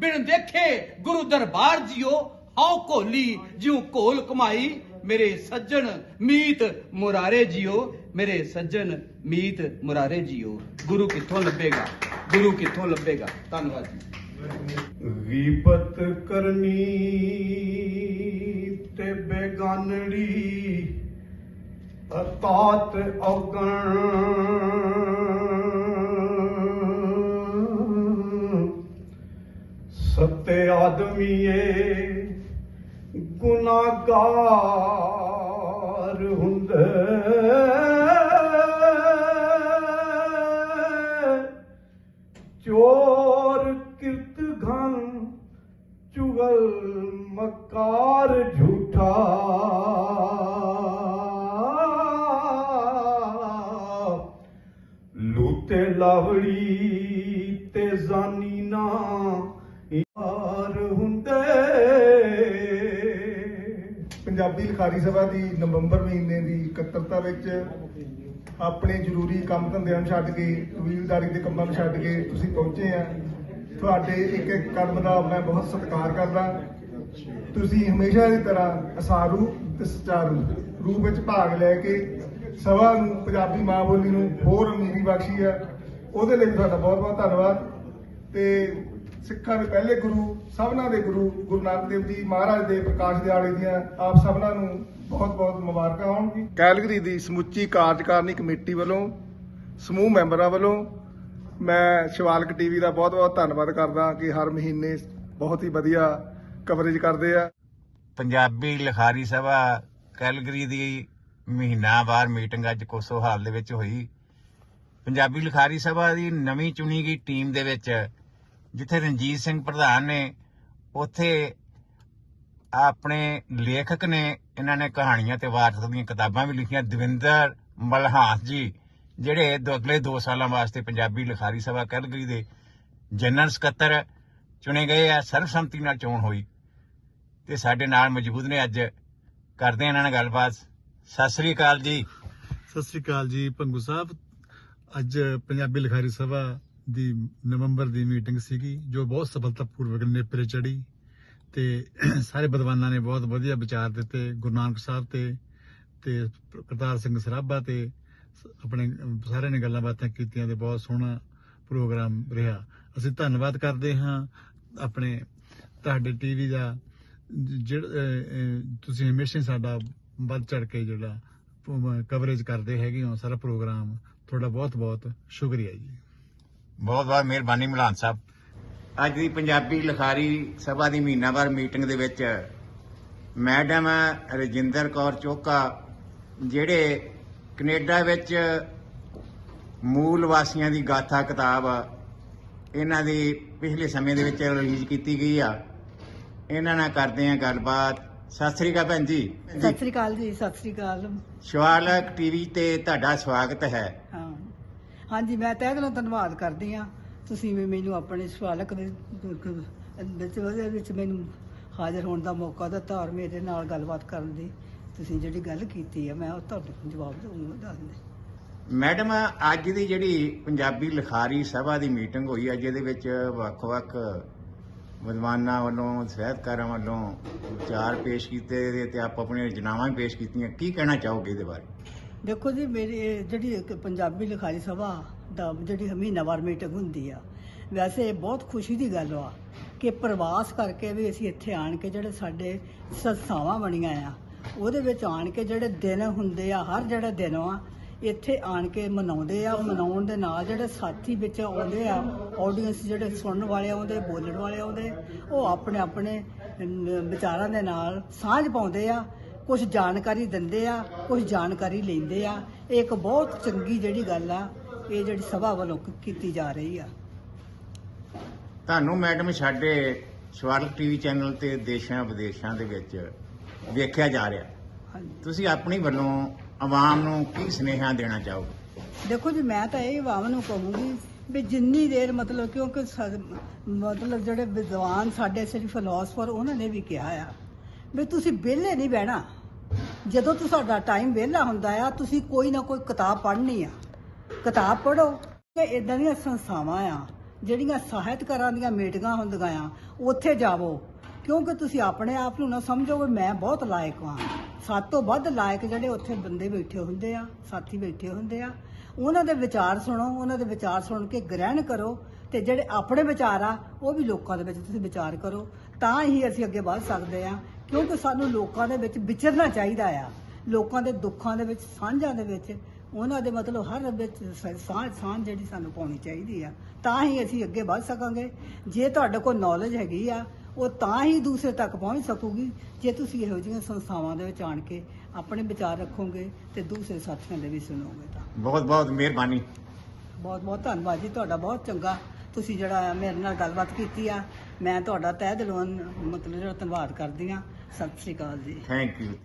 बिन देखे गुरु दरबार जियो हाउ कोली जियो कोल कमाई मेरे सज्जन मीत मुरारे जियो मेरे सज्जन मीत मुरारे जियो गुरु किथों लभेगा गुरु किथों लभेगा धन्यवाद जी ਗੀਬਤ ਕਰਨੀ ਤੇ ਬੇਗਾਨੜੀ ਅਤਾਤ ਔਗਣ। ਸੱਤੇ ਆਦਮੀਏ ਗੁਨਾਹਗਾਰ ਹੁੰਦੇ। ਚੋਰ ਕਿਰਤ ਘਨ ਚੁਗਲ ਮਕਾਰ ਝੂਠਾ ਲੂਤੇ ਲਾਵੜੀ ਤੇ ਜਾਨੀ ਨਾ, ਯਾਰ ਹੁੰਦੇ। ਪੰਜਾਬੀ ਲਿਖਾਰੀ ਸਭਾ ਦੀ ਨਵੰਬਰ ਮਹੀਨੇ ਦੀ ਇਕੱਤਰਤਾ ਵਿੱਚ ਆਪਣੇ ਜ਼ਰੂਰੀ ਕੰਮ ਧੰਦਿਆਂ ਨੂੰ ਛੱਡ ਕੇ ਕਬੀਲਦਾਰੀ ਦੇ ਕੰਮਾਂ ਨੂੰ ਛੱਡ ਕੇ ਤੁਸੀਂ ਪਹੁੰਚੇ ਆ। ਤੁਹਾਡੇ ਇੱਕ ਇੱਕ ਕਦਮ ਦਾ ਮੈਂ ਬਹੁਤ ਸਤਿਕਾਰ ਕਰਦਾ। ਤੁਸੀਂ ਹਮੇਸ਼ਾ ਦੀ ਤਰ੍ਹਾਂ ਅਸਾਰੂ ਤੇ ਸੁਚਾਰੂ ਰੂਪ ਵਿੱਚ ਭਾਗ ਲੈ ਕੇ ਸਭਾ ਨੂੰ, ਪੰਜਾਬੀ ਮਾਂ ਬੋਲੀ ਨੂੰ ਹੋਰ ਅਮੀਰੀ ਬਖਸ਼ੀ ਆ ਉਹਦੇ ਲਈ ਤੁਹਾਡਾ ਬਹੁਤ ਬਹੁਤ ਧੰਨਵਾਦ। ਤੇ ਸਿੱਖਾਂ ਦੇ ਪਹਿਲੇ ਗੁਰੂ, ਸਭਨਾਂ ਦੇ ਗੁਰੂ ਗੁਰੂ ਨਾਨਕ ਦੇਵ ਜੀ, ਮਹਾਰਾਜ ਦੇ ਪ੍ਰਕਾਸ਼ ਦਿਹਾੜੇ ਦੀਆਂ ਆਪ ਸਭਨਾਂ ਨੂੰ ਬਹੁਤ-ਬਹੁਤ ਮੁਬਾਰਕਾਂ ਹੋਣ ਜੀ ਕੈਲਗਰੀ ਦੀ ਸਮੁੱਚੀ ਕਾਰਜਕਾਰਨੀ ਕਮੇਟੀ ਵੱਲੋਂ, ਸਮੂਹ ਮੈਂਬਰਾਂ ਵੱਲੋਂ ਮੈਂ ਸ਼ਿਵਾਲਕ ਟੀਵੀ ਦਾ ਬਹੁਤ-ਬਹੁਤ ਧੰਨਵਾਦ ਕਰਦਾ ਕਿ ਹਰ ਮਹੀਨੇ ਬਹੁਤ ਹੀ ਵਧੀਆ ਕਵਰੇਜ ਕਰਦੇ ਆ। ਪੰਜਾਬੀ ਲਿਖਾਰੀ ਸਭਾ ਕੈਲਗਰੀ ਦੀ ਮਹੀਨਾ ਮਹੀਨਾਵਾਰ ਮੀਟਿੰਗ ਅੱਜ ਕੋਸੋ ਹਾਲ ਦੇ ਵਿੱਚ ਹੋਈ। ਪੰਜਾਬੀ ਲਿਖਾਰੀ ਸਭਾ ਦੀ ਨਵੀਂ ਚੁਣੀ ਗਈ ਟੀਮ ਦੇ ਵਿੱਚ ਜਿੱਥੇ ਰਣਜੀਤ ਸਿੰਘ ਪ੍ਰਧਾਨ ਨੇ, ਉੱਥੇ ਆਪਣੇ ਲੇਖਕ ਨੇ, ਇਹਨਾਂ ਨੇ ਕਹਾਣੀਆਂ ਤੇ ਵਾਰਤਕ ਦੀਆਂ ਕਿਤਾਬਾਂ ਵੀ ਲਿਖੀਆਂ। ਦਵਿੰਦਰ ਮਲਹਾਸ ਜੀ, ਜਿਹੜੇ ਦੋ ਅਗਲੇ 2 ਸਾਲਾਂ ਵਾਸਤੇ ਪੰਜਾਬੀ ਲਿਖਾਰੀ ਸਭਾ ਕੈਲਗਰੀ ਦੇ ਜਨਰਲ ਸਕੱਤਰ ਚੁਣੇ ਗਏ ਆ, ਸਰਬਸੰਮਤੀ ਨਾਲ ਚੋਣ ਹੋਈ। ਤੇ ਸਾਡੇ ਨਾਲ ਮੌਜੂਦ ਨੇ ਅੱਜ। ਕਰਦੇ ਆ ਇਹਨਾਂ ਨਾਲ ਗੱਲਬਾਤ। ਸਤਿ ਸ੍ਰੀ ਅਕਾਲ ਜੀ। ਸਤਿ ਸ੍ਰੀ ਅਕਾਲ ਜੀ, ਪੰਗੂ ਸਾਹਿਬ। ਅੱਜ ਪੰਜਾਬੀ ਲਿਖਾਰੀ ਸਭਾ ਦੀ ਨਵੰਬਰ ਦੀ ਮੀਟਿੰਗ ਸੀਗੀ, ਜੋ ਬਹੁਤ ਸਫਲਤਾਪੂਰਵਕ ਨੇਪਰੇ ਚੜੀ ਤੇ ਸਾਰੇ ਵਿਦਵਾਨਾਂ ਨੇ ਬਹੁਤ ਵਧੀਆ ਵਿਚਾਰ ਦਿੱਤੇ, ਗੁਰੂ ਨਾਨਕ ਸਾਹਿਬ ਤੇ ਤੇ ਕਰਤਾਰ ਸਿੰਘ ਸਰਾਭਾ ਤੇ ਆਪਣੇ ਸਾਰਿਆਂ ਨੇ ਗੱਲਾਂ ਬਾਤਾਂ ਕੀਤੀਆਂ ਤੇ ਬਹੁਤ ਸੋਹਣਾ ਪ੍ਰੋਗਰਾਮ ਰਿਹਾ। ਅਸੀਂ ਧੰਨਵਾਦ ਕਰਦੇ ਹਾਂ ਆਪਣੇ ਤੁਹਾਡੇ ਟੀਵੀ ਦਾ ਜਿਹੜਾ ਤੁਸੀਂ ਹਮੇਸ਼ਾ ਸਾਡਾ ਵੱਧ ਚੜ ਕੇ ਜਿਹੜਾ ਕਵਰੇਜ ਕਰਦੇ ਹੈਗੇ ਹੋ ਸਾਰਾ ਪ੍ਰੋਗਰਾਮ ਤੁਹਾਡਾ ਬਹੁਤ ਬਹੁਤ ਸ਼ੁਕਰੀਆ ਜੀ। ਬਹੁਤ ਬਹੁਤ ਮਿਹਰਬਾਨੀ ਮਲਾਨ ਸਾਹਿਬ। ਅੱਜ ਦੀ ਪੰਜਾਬੀ ਲਿਖਾਰੀ ਸਭਾ ਦੀ ਮਹੀਨਾਵਾਰ ਮੀਟਿੰਗ ਦੇ ਵਿੱਚ ਮੈਡਮ ਰਜਿੰਦਰ ਕੌਰ ਚੋਕਾ ਜਿਹੜੇ ਕੈਨੇਡਾ ਵਿੱਚ ਮੂਲ ਵਾਸੀਆਂ ਦੀ ਗਾਥਾ ਕਿਤਾਬ ਇਹਨਾਂ ਦੀ ਪਿਛਲੇ ਸਮੇਂ ਦੇ ਵਿੱਚ ਰਿਲੀਜ਼ ਕੀਤੀ ਗਈ ਆ। ਇਹਨਾਂ ਨਾਲ ਕਰਦੇ ਆ ਗੱਲਬਾਤ। ਸਤਿ ਸ੍ਰੀ ਅਕਾਲ ਭੈਣ ਜੀ। ਸਤਿ ਸ੍ਰੀ ਅਕਾਲ ਜੀ ਸਤਿ ਸ੍ਰੀ ਅਕਾਲ। ਸ਼ਿਵਾਲਕ ਟੀਵੀ ਤੇ ਤੁਹਾਡਾ ਸਵਾਗਤ ਹੈ। ਹਾਂ। ਹਾਂਜੀ ਮੈਂ ਤਹਿ ਦਿਲੋਂ ਧੰਨਵਾਦ ਕਰਦੀ ਆ ਤੁਸੀਂ ਵੀ ਮੈਨੂੰ ਆਪਣੇ ਸਵਾਲਕ ਦੇ ਵਿੱਚ ਉਹਦੇ ਵਿੱਚ ਮੈਨੂੰ ਹਾਜ਼ਰ ਹੋਣ ਦਾ ਮੌਕਾ ਦਿੱਤਾ ਔਰ ਮੇਰੇ ਨਾਲ ਗੱਲਬਾਤ ਕਰਨ ਦੀ ਤੁਸੀਂ ਜਿਹੜੀ ਗੱਲ ਕੀਤੀ ਹੈ ਮੈਂ ਉਹ ਤੁਹਾਨੂੰ ਜਵਾਬ ਦਊਂਗਾ ਦੱਸ ਦੇ ਮੈਡਮ ਅੱਜ ਦੀ ਜਿਹੜੀ ਪੰਜਾਬੀ ਲਿਖਾਰੀ ਸਭਾ ਦੀ ਮੀਟਿੰਗ ਹੋਈ ਹੈ ਜਿਹਦੇ ਵਿੱਚ ਵੱਖ-ਵੱਖ ਵਿਦਵਾਨਾਂ ਵੱਲੋਂ, ਸਾਹਿਤਕਾਰਾਂ ਵੱਲੋਂ ਵਿਚਾਰ ਪੇਸ਼ ਕੀਤੇ ਤੇ- ਤੇ ਆਪ ਆਪਣੀਆਂ ਰਚਨਾਵਾਂ ਵੀ ਪੇਸ਼ ਕੀਤੀਆਂ। ਕੀ ਕਹਿਣਾ ਚਾਹੋਗੇ ਇਹਦੇ ਬਾਰੇ? ਦੇਖੋ ਜੀ, ਮੇਰੀ ਇਹ ਜਿਹੜੀ ਇੱਕ ਪੰਜਾਬੀ ਲਿਖਾਰੀ ਸਭਾ ਦਾ ਜਿਹੜੀ ਮਹੀਨਾਵਾਰ ਮੀਟਿੰਗ ਹੁੰਦੀ ਆ, ਵੈਸੇ ਇਹ ਬਹੁਤ ਖੁਸ਼ੀ ਦੀ ਗੱਲ ਆ ਕਿ ਪ੍ਰਵਾਸ ਕਰਕੇ ਵੀ ਅਸੀਂ ਇੱਥੇ ਆਣ ਕੇ ਜਿਹੜੇ ਸਾਡੇ ਸੰਸਥਾਵਾਂ ਬਣੀਆਂ ਆ, ਉਹਦੇ ਵਿੱਚ ਆਣ ਕੇ ਜਿਹੜੇ ਦਿਨ ਹੁੰਦੇ ਆ, ਹਰ ਜਿਹੜਾ ਦਿਨ ਆ ਇੱਥੇ ਆਣ ਕੇ ਮਨਾਉਂਦੇ ਆ ਮਨਾਉਣ ਦੇ ਨਾਲ ਜਿਹੜੇ ਸਾਥੀ ਵਿੱਚ ਆਉਂਦੇ ਆ ਆਡੀਅנס ਜਿਹੜੇ ਸੁਣਨ ਵਾਲੇ ਆਉਂਦੇ ਬੋਲਣ ਵਾਲੇ ਆਉਂਦੇ ਉਹ ਆਪਣੇ ਆਪਣੇ ਵਿਚਾਰਾਂ ਦੇ ਨਾਲ ਸਾਂਝ ਪਾਉਂਦੇ ਆ ਕੁਝ ਜਾਣਕਾਰੀ ਦਿੰਦੇ ਆ ਕੁਝ ਜਾਣਕਾਰੀ ਲੈਂਦੇ ਆ। ਇਹ ਇੱਕ ਬਹੁਤ ਚੰਗੀ ਜਿਹੜੀ ਗੱਲ ਆ ਇਹ ਜਿਹੜੀ ਸਭਾ ਵੱਲੋਂ ਕੀਤੀ ਜਾ ਰਹੀ ਆ। ਤੁਹਾਨੂੰ ਮੈਡਮ ਸਾਡੇ ਸਵਾਰਕ ਟੀਵੀ ਚੈਨਲ ਤੇ ਦੇਸ਼ਾਂ ਵਿਦੇਸ਼ਾਂ ਦੇ ਵਿੱਚ ਵੇਖਿਆ ਜਾ ਰਿਹਾ। ਤੁਸੀਂ ਆਪਣੀ ਵੱਲੋਂ ਆਵਾਮ ਨੂੰ ਕੀ ਸੁਨੇਹਾ ਦੇਣਾ ਚਾਹੋਗੇ? ਦੇਖੋ ਜੀ, ਮੈਂ ਤਾਂ ਇਹ ਆਵਾਮ ਨੂੰ ਕਹੂੰਗੀ ਵੀ ਜਿੰਨੀ ਦੇਰ ਮਤਲਬ ਕਿਉਂਕਿ ਮਤਲਬ ਜਿਹੜੇ ਵਿਦਵਾਨ ਸਾਡੇ ਸਿਰਫ ਫਿਲਾਸਫਰ ਉਹਨਾਂ ਨੇ ਵੀ ਕਿਹਾ ਆ ਵੀ ਤੁਸੀਂ ਵਿਹਲੇ ਨਹੀਂ ਬਹਿਣਾ। ਜਦੋਂ ਤੁਹਾਡਾ ਟਾਈਮ ਵਿਹਲਾ ਹੁੰਦਾ ਆ, ਤੁਸੀਂ ਕੋਈ ਨਾ ਕੋਈ ਕਿਤਾਬ ਪੜ੍ਹਨੀ ਆ। ਕਿਤਾਬ ਪੜ੍ਹੋ ਤੇ ਇਦਾਂ ਦੀਆਂ ਸੰਸਥਾਵਾਂ ਆ, ਜਿਹੜੀਆਂ ਸਾਹਿਤਕਾਰਾਂ ਦੀਆਂ ਮੀਟਿੰਗਾਂ ਹੁੰਦੀਆਂ ਆ, ਉੱਥੇ ਜਾਵੋ। ਕਿਉਂਕਿ ਤੁਸੀਂ ਆਪਣੇ ਆਪ ਨੂੰ ਨਾ ਸਮਝੋ ਵੀ ਮੈਂ ਬਹੁਤ ਲਾਇਕ ਹਾਂ। ਸੱਤ ਤੋਂ ਵੱਧ ਲਾਇਕ ਜਿਹੜੇ ਉੱਥੇ ਬੰਦੇ ਬੈਠੇ ਹੁੰਦੇ ਆ, ਸਾਥੀ ਬੈਠੇ ਹੁੰਦੇ ਆ, ਉਹਨਾਂ ਦੇ ਵਿਚਾਰ ਸੁਣੋ, ਉਹਨਾਂ ਦੇ ਵਿਚਾਰ ਸੁਣ ਕੇ ਗ੍ਰਹਿਣ ਕਰੋ ਤੇ ਜਿਹੜੇ ਆਪਣੇ ਵਿਚਾਰ ਆ, ਉਹ ਵੀ ਲੋਕਾਂ ਦੇ ਵਿੱਚ ਤੁਸੀਂ ਵਿਚਾਰ ਕਰੋ। ਤਾਂ ਹੀ ਅਸੀਂ ਅੱਗੇ ਵੱਧ ਸਕਦੇ ਆ, ਕਿਉਂਕਿ ਸਾਨੂੰ ਲੋਕਾਂ ਦੇ ਵਿੱਚ ਵਿਚਰਨਾ ਚਾਹੀਦਾ ਆ। ਲੋਕਾਂ ਦੇ ਦੁੱਖਾਂ ਦੇ ਵਿੱਚ, ਸਾਂਝਾਂ ਦੇ ਵਿੱਚ, ਉਹਨਾਂ ਦੇ ਮਤਲਬ ਹਰ ਵਿੱਚ ਸਾਂਝ ਸਾਂਝ ਜਿਹੜੀ ਸਾਨੂੰ ਪਾਉਣੀ ਚਾਹੀਦੀ ਆ। ਤਾਂ ਹੀ ਅਸੀਂ ਅੱਗੇ ਵੱਧ ਸਕਾਂਗੇ। ਜੇ ਤੁਹਾਡੇ ਕੋਲ ਨੌਲੇਜ ਹੈਗੀ ਆ ਉਹ ਤਾਂ ਹੀ ਦੂਸਰੇ ਤੱਕ ਪਹੁੰਚ ਸਕੂਗੀ ਜੇ ਤੁਸੀਂ ਇਹੋ ਜਿਹੀਆਂ ਸੰਸਥਾਵਾਂ ਦੇ ਵਿੱਚ ਆਣ ਕੇ ਆਪਣੇ ਵਿਚਾਰ ਰੱਖੋਗੇ ਤੇ ਦੂਸਰੇ ਸਾਥੀਆਂ ਦੇ ਵੀ ਸੁਣੋਗੇ ਤਾਂ। ਬਹੁਤ ਬਹੁਤ ਮਿਹਰਬਾਨੀ। ਬਹੁਤ ਬਹੁਤ ਧੰਨਵਾਦ ਜੀ ਤੁਹਾਡਾ ਬਹੁਤ ਚੰਗਾ ਤੁਸੀਂ ਜਿਹੜਾ ਮੇਰੇ ਨਾਲ ਗੱਲਬਾਤ ਕੀਤੀ ਆ। ਮੈਂ ਤੁਹਾਡਾ ਤਹਿ ਦਿਲੋਂ ਮਤਲਬ ਜਿਹੜਾ ਧੰਨਵਾਦ ਕਰਦੀ ਆ। ਸਤਿ ਸ੍ਰੀ ਅਕਾਲ ਜੀ। Thank you